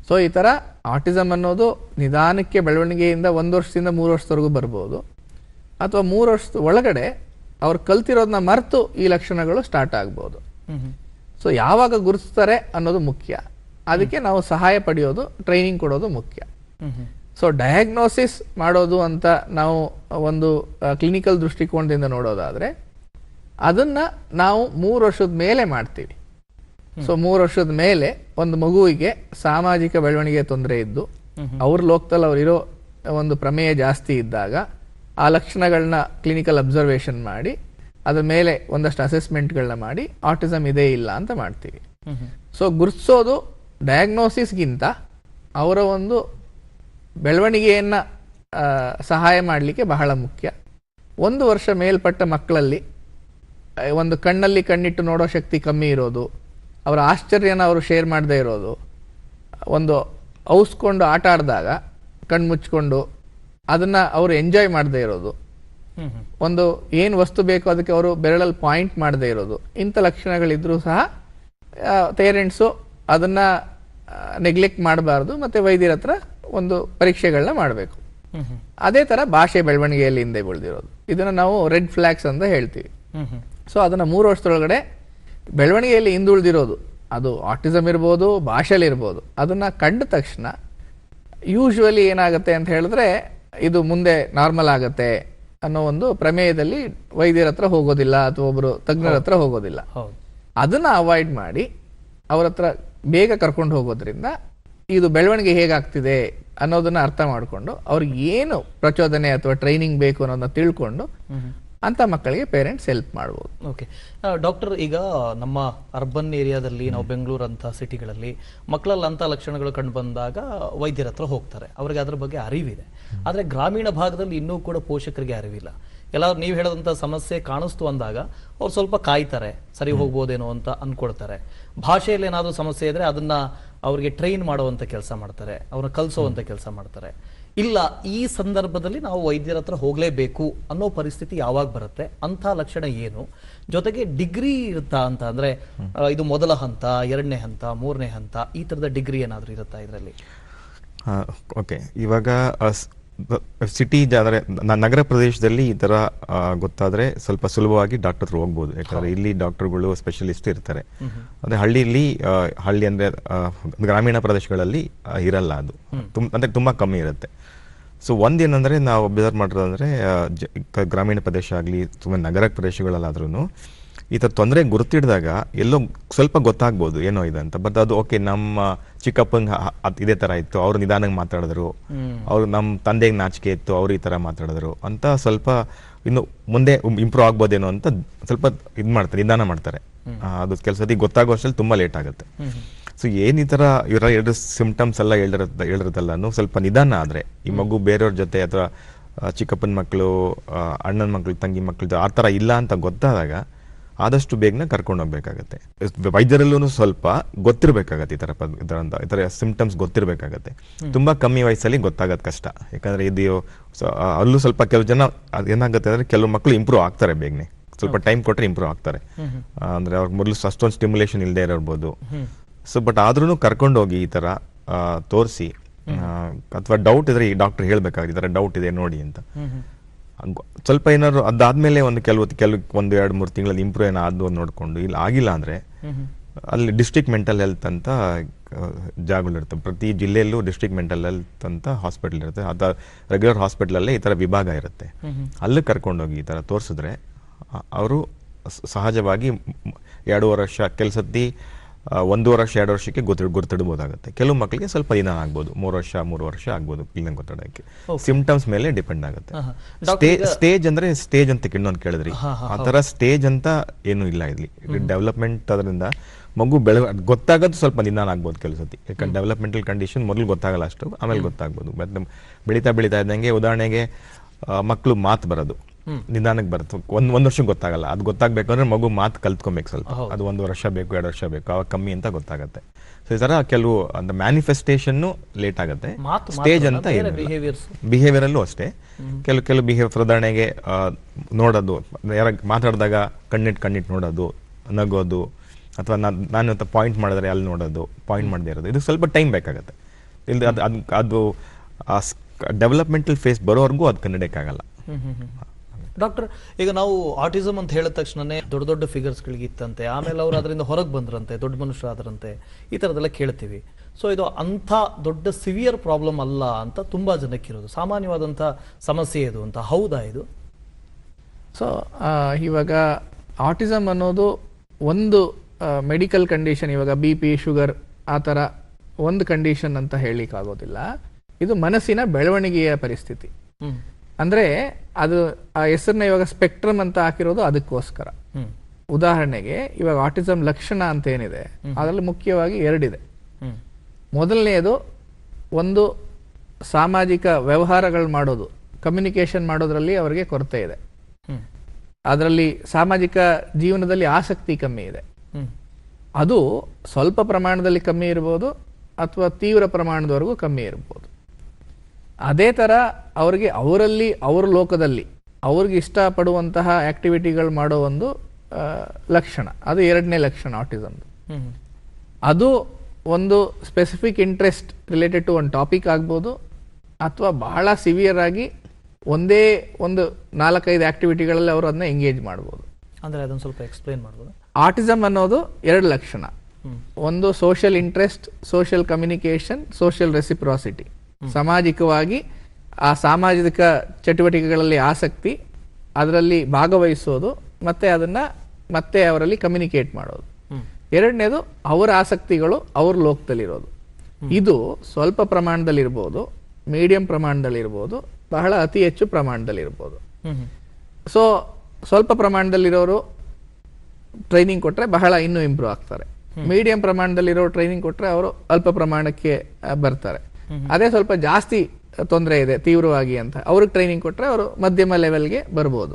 ಸೊ ಈ ಥರ ಆಟಿಸಮ್ ಅನ್ನೋದು ನಿಧಾನಕ್ಕೆ ಬೆಳವಣಿಗೆಯಿಂದ ಒಂದು ವರ್ಷದಿಂದ ಮೂರು ವರ್ಷದವರೆಗೂ ಬರ್ಬೋದು. ಅಥವಾ ಮೂರು ವರ್ಷದ ಒಳಗಡೆ ಅವ್ರು ಕಲ್ತಿರೋದನ್ನ ಮರೆತು ಈ ಲಕ್ಷಣಗಳು ಸ್ಟಾರ್ಟ್ ಆಗ್ಬೋದು. ಸೊ ಯಾವಾಗ ಗುರುತಿಸ್ತಾರೆ ಅನ್ನೋದು ಮುಖ್ಯ. ಅದಕ್ಕೆ ನಾವು ಸಹಾಯ ಪಡೆಯೋದು ಟ್ರೈನಿಂಗ್ ಕೊಡೋದು ಮುಖ್ಯ. ಸೊ ಡಯಾಗ್ನೋಸಿಸ್ ಮಾಡೋದು ಅಂತ ನಾವು ಒಂದು ಕ್ಲಿನಿಕಲ್ ದೃಷ್ಟಿಕೋನದಿಂದ ನೋಡೋದಾದ್ರೆ ಅದನ್ನ ನಾವು ಮೂರು ವರ್ಷದ ಮೇಲೆ ಮಾಡ್ತೀವಿ. ಸೊ ಮೂರು ವರ್ಷದ ಮೇಲೆ ಒಂದು ಮಗುವಿಗೆ ಸಾಮಾಜಿಕ ಬೆಳವಣಿಗೆ ತೊಂದರೆ ಇದ್ದು ಅವ್ರ ಲೋಕದಲ್ಲಿ ಅವರಿರೋ ಒಂದು ಪ್ರಮೇಯ ಜಾಸ್ತಿ ಇದ್ದಾಗ ಆ ಲಕ್ಷಣಗಳನ್ನ ಕ್ಲಿನಿಕಲ್ ಅಬ್ಸರ್ವೇಷನ್ ಮಾಡಿ ಅದ್ರ ಮೇಲೆ ಒಂದಷ್ಟು ಅಸೆಸ್ಮೆಂಟ್ಗಳನ್ನ ಮಾಡಿ ಆಟಿಸಮ್ ಇದೇ ಇಲ್ಲ ಅಂತ ಮಾಡ್ತೀವಿ. ಸೊ ಗುರುತಿಸೋದು ಡಯಾಗ್ನೋಸಿಸ್ಗಿಂತ ಅವರ ಒಂದು ಬೆಳವಣಿಗೆಯನ್ನ ಸಹಾಯ ಮಾಡಲಿಕ್ಕೆ ಬಹಳ ಮುಖ್ಯ. ಒಂದು ವರ್ಷ ಮೇಲ್ಪಟ್ಟ ಮಕ್ಕಳಲ್ಲಿ ಒಂದು ಕಣ್ಣಲ್ಲಿ ಕಣ್ಣಿಟ್ಟು ನೋಡೋ ಶಕ್ತಿ ಕಮ್ಮಿ ಇರೋದು. ಅವರ ಆಶ್ಚರ್ಯನ ಅವರು ಶೇರ್ ಮಾಡದೇ ಇರೋದು. ಒಂದು ಔಸ್ಕೊಂಡು ಆಟ ಆಡಿದಾಗ ಕಣ್ಣು ಮುಚ್ಕೊಂಡು ಅದನ್ನ ಅವರು ಎಂಜಾಯ್ ಮಾಡದೇ ಇರೋದು. ಒಂದು ಏನು ವಸ್ತು ಬೇಕೋ ಅದಕ್ಕೆ ಅವರು ಬೆರಳಲ್ಲಿ ಪಾಯಿಂಟ್ ಮಾಡದೇ ಇರೋದು. ಇಂಥ ಲಕ್ಷಣಗಳಿದ್ರೂ ಸಹ ಪೇರೆಂಟ್ಸು ಅದನ್ನ ನೆಗ್ಲೆಕ್ಟ್ ಮಾಡಬಾರ್ದು ಮತ್ತೆ ವೈದ್ಯರ ಹತ್ರ ಒಂದು ಪರೀಕ್ಷೆಗಳನ್ನ ಮಾಡಬೇಕು. ಅದೇ ತರ ಭಾಷೆ ಬೆಳವಣಿಗೆಯಲ್ಲಿ ಹಿಂದೆ ಬೆಳೆದಿರೋದು. ಇದನ್ನ ನಾವು ರೆಡ್ ಫ್ಲಾಗ್ಸ್ ಅಂತ ಹೇಳ್ತೀವಿ. ಸೊ ಅದನ್ನು ಮೂರು ವರ್ಷದೊಳಗಡೆ ಬೆಳವಣಿಗೆಯಲ್ಲಿ ಹಿಂದುಳಿದಿರೋದು. ಅದು ಆಟಿಸಮ್ ಇರ್ಬೋದು ಭಾಷೆಲಿ ಇರ್ಬೋದು. ಅದನ್ನ ಕಂಡ ತಕ್ಷಣ ಯೂಶ್ವಲಿ ಏನಾಗುತ್ತೆ ಅಂತ ಹೇಳಿದ್ರೆ ಇದು ಮುಂದೆ ನಾರ್ಮಲ್ ಆಗುತ್ತೆ ಅನ್ನೋ ಒಂದು ಪ್ರಮೇಯದಲ್ಲಿ ವೈದ್ಯರ ಹತ್ರ ಹೋಗೋದಿಲ್ಲ ಅಥವಾ ಒಬ್ಬರು ತಜ್ಞರ ಹತ್ರ ಹೋಗೋದಿಲ್ಲ. ಹೌದು ಅದನ್ನ ಅವಾಯ್ಡ್ ಮಾಡಿ ಅವ್ರ ಹತ್ರ ಬೇಗ ಕರ್ಕೊಂಡು ಹೋಗೋದ್ರಿಂದ ಇದು ಬೆಳವಣಿಗೆ ಹೇಗಾಗ್ತಿದೆ ಅನ್ನೋದನ್ನ ಅರ್ಥ ಮಾಡಿಕೊಂಡು ಅವ್ರಿಗೆ ಏನು ಪ್ರಚೋದನೆ ಅಥವಾ ಟ್ರೈನಿಂಗ್ ಬೇಕು ಅನ್ನೋದನ್ನ ತಿಳ್ಕೊಂಡು ಅಂತ ಮಕ್ಕಳಿಗೆ ಪೇರೆಂಟ್ಸ್ ಹೆಲ್ಪ್ ಮಾಡ್ಬೋದು. ಓಕೆ ಡಾಕ್ಟರ್ ಈಗ ನಮ್ಮ ಅರ್ಬನ್ ಏರಿಯಾದಲ್ಲಿ ನಾವು ಬೆಂಗಳೂರು ಅಂತ ಸಿಟಿಗಳಲ್ಲಿ ಮಕ್ಕಳಲ್ಲಿ ಅಂತ ಲಕ್ಷಣಗಳು ಕಂಡು ಬಂದಾಗ ವೈದ್ಯರ ಹತ್ರ ಹೋಗ್ತಾರೆ. ಅವರಿಗೆ ಅದ್ರ ಬಗ್ಗೆ ಅರಿವಿದೆ. ಆದರೆ ಗ್ರಾಮೀಣ ಭಾಗದಲ್ಲಿ ಇನ್ನೂ ಕೂಡ ಪೋಷಕರಿಗೆ ಅರಿವಿಲ್ಲ. ಎಲ್ಲ ನೀವು ಹೇಳದಂತ ಸಮಸ್ಯೆ ಕಾಣಿಸ್ತು ಅಂದಾಗ ಅವ್ರು ಸ್ವಲ್ಪ ಕಾಯ್ತಾರೆ. ಸರಿ ಹೋಗ್ಬೋದೇನೋ ಅಂತ ಅನ್ಕೊಳ್ತಾರೆ. ಭಾಷೆಯಲ್ಲಿ ಏನಾದರೂ ಸಮಸ್ಯೆ ಇದ್ರೆ ಅದನ್ನ ಅವ್ರಿಗೆ ಟ್ರೈನ್ ಮಾಡುವಂತ ಕೆಲಸ ಮಾಡ್ತಾರೆ. ಅವ್ರನ್ನ ಕಲಿಸೋವಂಥ ಕೆಲಸ ಮಾಡ್ತಾರೆ. ಇಲ್ಲ ಈ ಸಂದರ್ಭದಲ್ಲಿ ನಾವು ವೈದ್ಯರ ಹತ್ರ ಹೋಗಲೇಬೇಕು ಅನ್ನೋ ಪರಿಸ್ಥಿತಿ ಯಾವಾಗ ಬರುತ್ತೆ? ಅಂತ ಲಕ್ಷಣ ಏನು? ಜೊತೆಗೆ ಡಿಗ್ರಿ ಇರುತ್ತಾ ಅಂತ ಅಂದ್ರೆ ಇದು ಮೊದಲ ಹಂತ ಎರಡನೇ ಹಂತ ಮೂರನೇ ಹಂತ ಈ ತರದ ಡಿಗ್ರಿ ಏನಾದ್ರೂ ಇರುತ್ತಾ ಇದರಲ್ಲಿ? ಓಕೆ. ಇವಾಗ ಸಿಟಿ ಅಂದರೆ ನಗರ ಪ್ರದೇಶದಲ್ಲಿ ಈ ಥರ ಗೊತ್ತಾದರೆ ಸ್ವಲ್ಪ ಸುಲಭವಾಗಿ ಡಾಕ್ಟರ್ ಹತ್ರ ಹೋಗ್ಬೋದು. ಯಾಕಂದ್ರೆ ಇಲ್ಲಿ ಡಾಕ್ಟರ್ಗಳು ಸ್ಪೆಷಲಿಸ್ಟ್ ಇರ್ತಾರೆ. ಅಂದರೆ ಹಳ್ಳಿಯಲ್ಲಿ ಹಳ್ಳಿ ಅಂದರೆ ಗ್ರಾಮೀಣ ಪ್ರದೇಶಗಳಲ್ಲಿ ಇರಲ್ಲ ಅದು. ತುಂಬ ಅಂದರೆ ತುಂಬ ಕಮ್ಮಿ ಇರುತ್ತೆ. ಸೊ ಒಂದೇನಂದ್ರೆ ನಾವು ಅಬ್ಸರ್ವ್ ಕ- ಗ್ರಾಮೀಣ ಪ್ರದೇಶ ಆಗಲಿ ತುಂಬ ನಗರ ಪ್ರದೇಶಗಳಲ್ಲಾದ್ರೂ ಈ ಥರ ತೊಂದರೆ ಗುರುತಿಡಿದಾಗ ಎಲ್ಲೋ ಸ್ವಲ್ಪ ಗೊತ್ತಾಗ್ಬೋದು ಏನೋ ಇದೆ ಅಂತ. ಬಟ್ ಅದು ಓಕೆ ನಮ್ಮ ಚಿಕ್ಕಪ್ಪಂಗೆ ಇದೇ ಥರ ಇತ್ತು. ಅವ್ರು ನಿಧಾನಕ್ಕೆ ಮಾತಾಡಿದ್ರು. ಅವ್ರು ನಮ್ಮ ತಂದೆಗೆ ನಾಚಿಕೆ ಇತ್ತು ಅವ್ರು ಈ ಥರ ಮಾತಾಡಿದ್ರು ಅಂತ ಸ್ವಲ್ಪ ಇನ್ನು ಮುಂದೆ ಇಂಪ್ರೂವ್ ಆಗ್ಬೋದೇನೋ ಅಂತ ಸ್ವಲ್ಪ ಇದು ಮಾಡ್ತಾರೆ ನಿಧಾನ ಮಾಡ್ತಾರೆ. ಅದು ಕೆಲಸದಿ ಗೊತ್ತಾಗೋ ಅಷ್ಟರಲ್ಲಿ ತುಂಬ ಲೇಟ್ ಆಗುತ್ತೆ. ಸೊ ಏನ್ ಈ ಥರ ಇವರ ಎರಡು ಸಿಂಪ್ಟಮ್ಸ್ ಎಲ್ಲ ಹೇಳಿರತ್ತ ಹೇಳಿರೋದಲ್ಲೂ ಸ್ವಲ್ಪ ನಿಧಾನ ಆದರೆ. ಈ ಮಗು ಬೇರೆಯವ್ರ ಜೊತೆ ಅಥವಾ ಚಿಕ್ಕಪ್ಪನ ಮಕ್ಕಳು ಅಣ್ಣನ ಮಕ್ಕಳು ತಂಗಿ ಮಕ್ಕಳು ಆ ಥರ ಇಲ್ಲ ಅಂತ ಗೊತ್ತಾದಾಗ ಆದಷ್ಟು ಬೇಗನೆ ಕರ್ಕೊಂಡು ಹೋಗ್ಬೇಕಾಗತ್ತೆ. ವೈದ್ಯರಲ್ಲೂ ಸ್ವಲ್ಪ ಗೊತ್ತಿರಬೇಕಾಗತ್ತೆ ಈ ಥರ ಪದ್ ಈ ಥರ ಅಂತ- ಈ ಥರ ಸಿಂಪ್ಟಮ್ಸ್ ಗೊತ್ತಿರಬೇಕಾಗತ್ತೆ. ತುಂಬ ಕಮ್ಮಿ ವಯಸ್ಸಲ್ಲಿ ಗೊತ್ತಾಗೋದು ಕಷ್ಟ. ಯಾಕಂದ್ರೆ ಇದು ಅಲ್ಲೂ ಸ್ವಲ್ಪ ಕೆಲವು ಜನ ಅದು ಏನಾಗುತ್ತೆ ಅಂದರೆ ಕೆಲವು ಮಕ್ಕಳು ಇಂಪ್ರೂವ್ ಆಗ್ತಾರೆ ಬೇಗನೆ. ಸ್ವಲ್ಪ ಟೈಮ್ ಕೊಟ್ಟರೆ ಇಂಪ್ರೂವ್ ಆಗ್ತಾರೆ. ಅಂದರೆ ಅವ್ರಿಗೆ ಮೊದಲು ಅಷ್ಟೊಂದು ಸ್ಟಿಮ್ಯುಲೇಷನ್ ಇಲ್ಲದೆ ಇರಬಹುದು ಸೊ ಬಟ್ ಆದ್ರೂ ಕರ್ಕೊಂಡು ಹೋಗಿ ಈ ಥರ ತೋರಿಸಿ. ಅಥವಾ ಡೌಟ್ ಇದ್ರೆ ಈ ಡಾಕ್ಟರ್ ಹೇಳ್ಬೇಕಾಗುತ್ತೆ ಈ ಥರ ಡೌಟ್ ಇದೆ ನೋಡಿ ಅಂತ. ಸ್ವಲ್ಪ ಏನಾದ್ರು ಅದಾದ್ಮೇಲೆ ಒಂದು ಕೆಲವು ಕೆಲವು ಒಂದು ಎರಡು ಮೂರು ತಿಂಗಳಲ್ಲಿ ಇಂಪ್ರೂವ್ ಏನಾದ್ರು ನೋಡಿಕೊಂಡು ಇಲ್ಲಿ ಆಗಿಲ್ಲ ಅಂದ್ರೆ ಅಲ್ಲಿ ಡಿಸ್ಟ್ರಿಕ್ಟ್ ಮೆಂಟಲ್ ಹೆಲ್ತ್ ಅಂತ ಜಾಗಗಳಿರ್ತವೆ ಪ್ರತಿ ಜಿಲ್ಲೆಯಲ್ಲೂ ಡಿಸ್ಟ್ರಿಕ್ಟ್ ಮೆಂಟಲ್ ಹೆಲ್ತ್ ಅಂತ ಹಾಸ್ಪಿಟಲ್ ಇರುತ್ತೆ. ಅದ ರೆಗ್ಯುಲರ್ ಹಾಸ್ಪಿಟಲಲ್ಲೇ ಈ ಥರ ವಿಭಾಗ ಇರುತ್ತೆ. ಅಲ್ಲಿ ಕರ್ಕೊಂಡೋಗಿ ಈ ಥರ ತೋರಿಸಿದ್ರೆ ಅವರು ಸಹಜವಾಗಿ ಎರಡೂವರೆ ವರ್ಷ ಕೆಲಸದ್ದಿ ಒಂದೂವರೆ ವರ್ಷ ಎರಡು ವರ್ಷಕ್ಕೆ ಗೊತ್ತಿಡ್ ಗುರ್ತಿಡ್ಬೋದಾಗುತ್ತೆ. ಕೆಲವು ಮಕ್ಕಳಿಗೆ ಸ್ವಲ್ಪ ದಿನ ಆಗ್ಬೋದು. ಮೂರು ವರ್ಷ ಮೂರು ವರ್ಷ ಆಗ್ಬೋದು ಕ್ಲಿನಿಕ್ ಗೊತ್ತಾಡೋಕ್ಕೆ. ಸಿಂಪ್ಟಮ್ಸ್ ಮೇಲೆ ಡಿಪೆಂಡ್ ಆಗುತ್ತೆ. ಸ್ಟೇಜ್ ಅಂದ್ರೆ ಸ್ಟೇಜ್ ಅಂತ ಇನ್ನೊಂದು ಕೇಳಿದ್ರಿ. ಆ ಥರ ಸ್ಟೇಜ್ ಅಂತ ಏನು ಇಲ್ಲ ಇಲ್ಲಿ. ಡೆವಲಪ್ಮೆಂಟ್ ಅದರಿಂದ ಮಗು ಬೆಳ ಗೊತ್ತಾಗೋದು ಸ್ವಲ್ಪ ನಿಧಾನ ಆಗ್ಬೋದು ಕೆಲವು ಸತಿ ಯಾಕಂದ್ರೆ ಡೆವಲಪ್ಮೆಂಟಲ್ ಕಂಡೀಷನ್ ಮೊದಲು ಗೊತ್ತಾಗಲ್ಲ ಅಷ್ಟು ಆಮೇಲೆ ಗೊತ್ತಾಗ್ಬೋದು. ಮತ್ತೆ ಬೆಳೀತಾ ಬೆಳೀತಾ ಇದ್ದಂಗೆ ಉದಾಹರಣೆಗೆ ಮಕ್ಕಳು ಮಾತು ಬರೋದು. ನಿಧಾನಕ್ಕೆ ಬರುತ್ತೆ. ಒಂದು ಒಂದು ವರ್ಷಕ್ಕೆ ಗೊತ್ತಾಗಲ್ಲ. ಅದು ಗೊತ್ತಾಗ್ಬೇಕಂದ್ರೆ ಮಗು ಮಾತು ಕಲ್ತ್ಕೊಬೇಕು ಸ್ವಲ್ಪ. ಅದು ಒಂದು ವರ್ಷ ಬೇಕು ಎರಡು ವರ್ಷ ಬೇಕು ಅವಾಗ ಕಮ್ಮಿ ಅಂತ ಗೊತ್ತಾಗುತ್ತೆ. ಸೊ ಈ ಥರ ಕೆಲವು ಅಂತ ಮ್ಯಾನಿಫೆಸ್ಟೇಷನ್ನು ಲೇಟ್ ಆಗುತ್ತೆ. ಸ್ಟೇಜ್ ಅಂತ ಬಿಹೇವಿಯರಲ್ಲೂ ಏನಿಲ್ಲ. ಬಿಹೇವಿಯರ್ ಅಲ್ಲೂ ಅಷ್ಟೇ. ಕೆಲವು ಕೆಲವು ಬಿಹೇವಿಯರ್ ಉದಾಹರಣೆಗೆ ನೋಡೋದು. ಯಾರ ಮಾತಾಡಿದಾಗ ಕಣ್ಣಿಟ್ಟು ಕಣ್ಣಿಟ್ಟು ನೋಡೋದು ನಗೋದು ಅಥವಾ ನಾನು ನಾನು ಪಾಯಿಂಟ್ ಮಾಡಿದ್ರೆ ಅಲ್ಲಿ ನೋಡೋದು ಪಾಯಿಂಟ್ ಮಾಡದೇ ಇರೋದು. ಇದು ಸ್ವಲ್ಪ ಟೈಮ್ ಬೇಕಾಗುತ್ತೆ. ಇಲ್ಲಿ ಅದು ಅದು ಅದು ಆ ಡೆವಲಪ್ಮೆಂಟಲ್ ಫೇಸ್ ಬರೋವರೆಗೂ ಅದು ಕನ್ನಡಕ್ಕಾಗಲ್ಲ ಡಾಕ್ಟರ್ ಈಗ ನಾವು ಆಟಿಸಮ್ ಅಂತ ಹೇಳಿದ ತಕ್ಷಣನೇ ದೊಡ್ಡ ದೊಡ್ಡ ಫಿಗರ್ಸ್ಗಳಿಗೆ ಇತ್ತಂತೆ ಆಮೇಲೆ ಅವರು ಅದರಿಂದ ಹೊರಗೆ ಬಂದ್ರಂತೆ ದೊಡ್ಡ ಮನುಷ್ಯರಾದ್ರಂತೆ ಈ ಥರದ್ದೆಲ್ಲ ಕೇಳ್ತೀವಿ. ಸೊ ಇದು ಅಂಥ ದೊಡ್ಡ ಸಿವಿಯರ್ ಪ್ರಾಬ್ಲಮ್ ಅಲ್ಲ ಅಂತ ತುಂಬಾ ಜನಕ್ಕಿರೋದು ಸಾಮಾನ್ಯವಾದಂಥ ಸಮಸ್ಯೆ ಇದು ಅಂತ. ಹೌದಾ ಇದು? ಸೊ ಇವಾಗ ಆಟಿಸಮ್ ಅನ್ನೋದು ಒಂದು ಮೆಡಿಕಲ್ ಕಂಡೀಷನ್ ಇವಾಗ ಬಿ ಪಿ ಶುಗರ್ ಆ ಥರ ಒಂದು ಕಂಡೀಷನ್ ಅಂತ ಹೇಳಲಿಕ್ಕಾಗೋದಿಲ್ಲ. ಇದು ಮನಸ್ಸಿನ ಬೆಳವಣಿಗೆಯ ಪರಿಸ್ಥಿತಿ. ಅಂದರೆ ಅದು ಆ ಹೆಸರನ್ನ ಇವಾಗ ಸ್ಪೆಕ್ಟ್ರಮ್ ಅಂತ ಹಾಕಿರೋದು ಅದಕ್ಕೋಸ್ಕರ. ಉದಾಹರಣೆಗೆ ಇವಾಗ ಆಟಿಸಮ್ ಲಕ್ಷಣ ಅಂತ ಏನಿದೆ ಅದರಲ್ಲಿ ಮುಖ್ಯವಾಗಿ ಎರಡಿದೆ. ಮೊದಲನೆಯದು ಒಂದು ಸಾಮಾಜಿಕ ವ್ಯವಹಾರಗಳು ಮಾಡೋದು ಕಮ್ಯುನಿಕೇಷನ್ ಮಾಡೋದ್ರಲ್ಲಿ ಅವರಿಗೆ ಕೊರತೆ ಇದೆ. ಅದರಲ್ಲಿ ಸಾಮಾಜಿಕ ಜೀವನದಲ್ಲಿ ಆಸಕ್ತಿ ಕಮ್ಮಿ ಇದೆ. ಅದು ಸ್ವಲ್ಪ ಪ್ರಮಾಣದಲ್ಲಿ ಕಮ್ಮಿ ಇರ್ಬೋದು ಅಥವಾ ತೀವ್ರ ಪ್ರಮಾಣದವರೆಗೂ ಕಮ್ಮಿ ಇರ್ಬೋದು. ಅದೇ ಥರ ಅವರಿಗೆ ಅವರಲ್ಲಿ ಅವರ ಲೋಕದಲ್ಲಿ ಅವ್ರಿಗೆ ಇಷ್ಟಪಡುವಂತಹ ಆಕ್ಟಿವಿಟಿಗಳು ಮಾಡೋ ಒಂದು ಲಕ್ಷಣ. ಅದು ಎರಡನೇ ಲಕ್ಷಣ ಆಟಿಸಮ್ದು ಅದು ಒಂದು ಸ್ಪೆಸಿಫಿಕ್ ಇಂಟ್ರೆಸ್ಟ್ ರಿಲೇಟೆಡ್ ಟು ಒಂದು ಟಾಪಿಕ್ ಆಗ್ಬೋದು ಅಥವಾ ಬಹಳ ಸಿವಿಯರ್ ಆಗಿ ಒಂದೇ ಒಂದು ನಾಲ್ಕೈದು ಆಕ್ಟಿವಿಟಿಗಳಲ್ಲಿ ಅವರು ಅದನ್ನ ಎಂಗೇಜ್ ಮಾಡ್ಬೋದು. ಅಂದ್ರೆ ಅದನ್ನ ಸ್ವಲ್ಪ ಎಕ್ಸ್ಪ್ಲೈನ್ ಮಾಡ್ಬೋದು? ಆರ್ಟಿಸಮ್ ಅನ್ನೋದು ಎರಡು ಲಕ್ಷಣ. ಒಂದು social interest social communication social reciprocity ಸಾಮಾಜಿಕವಾಗಿ ಆ ಸಾಮಾಜಿಕ ಚಟುವಟಿಕೆಗಳಲ್ಲಿ ಆಸಕ್ತಿ ಅದರಲ್ಲಿ ಭಾಗವಹಿಸೋದು ಮತ್ತೆ ಅದನ್ನ ಮತ್ತೆ ಅವರಲ್ಲಿ ಕಮ್ಯುನಿಕೇಟ್ ಮಾಡೋದು. ಎರಡನೇದು ಅವರ ಆಸಕ್ತಿಗಳು ಅವ್ರ ಲೋಕದಲ್ಲಿರೋದು. ಇದು ಸ್ವಲ್ಪ ಪ್ರಮಾಣದಲ್ಲಿರ್ಬೋದು ಮೀಡಿಯಂ ಪ್ರಮಾಣದಲ್ಲಿರ್ಬೋದು ಬಹಳ ಅತಿ ಹೆಚ್ಚು ಪ್ರಮಾಣದಲ್ಲಿರ್ಬೋದು. ಸೊ ಸ್ವಲ್ಪ ಪ್ರಮಾಣದಲ್ಲಿರೋರು ಟ್ರೈನಿಂಗ್ ಕೊಟ್ಟರೆ ಬಹಳ ಇನ್ನೂ ಇಂಪ್ರೂವ್ ಆಗ್ತಾರೆ. ಮೀಡಿಯಂ ಪ್ರಮಾಣದಲ್ಲಿರೋ ಟ್ರೈನಿಂಗ್ ಕೊಟ್ಟರೆ ಅವರು ಅಲ್ಪ ಪ್ರಮಾಣಕ್ಕೆ ಬರ್ತಾರೆ. ಅದೇ ಸ್ವಲ್ಪ ಜಾಸ್ತಿ ತೊಂದರೆ ಇದೆ ತೀವ್ರವಾಗಿ ಅಂತ. ಅವ್ರಿಗೆ ಟ್ರೈನಿಂಗ್ ಕೊಟ್ಟರೆ ಅವರು ಮಧ್ಯಮ ಲೆವೆಲ್ಗೆ ಬರ್ಬೋದು.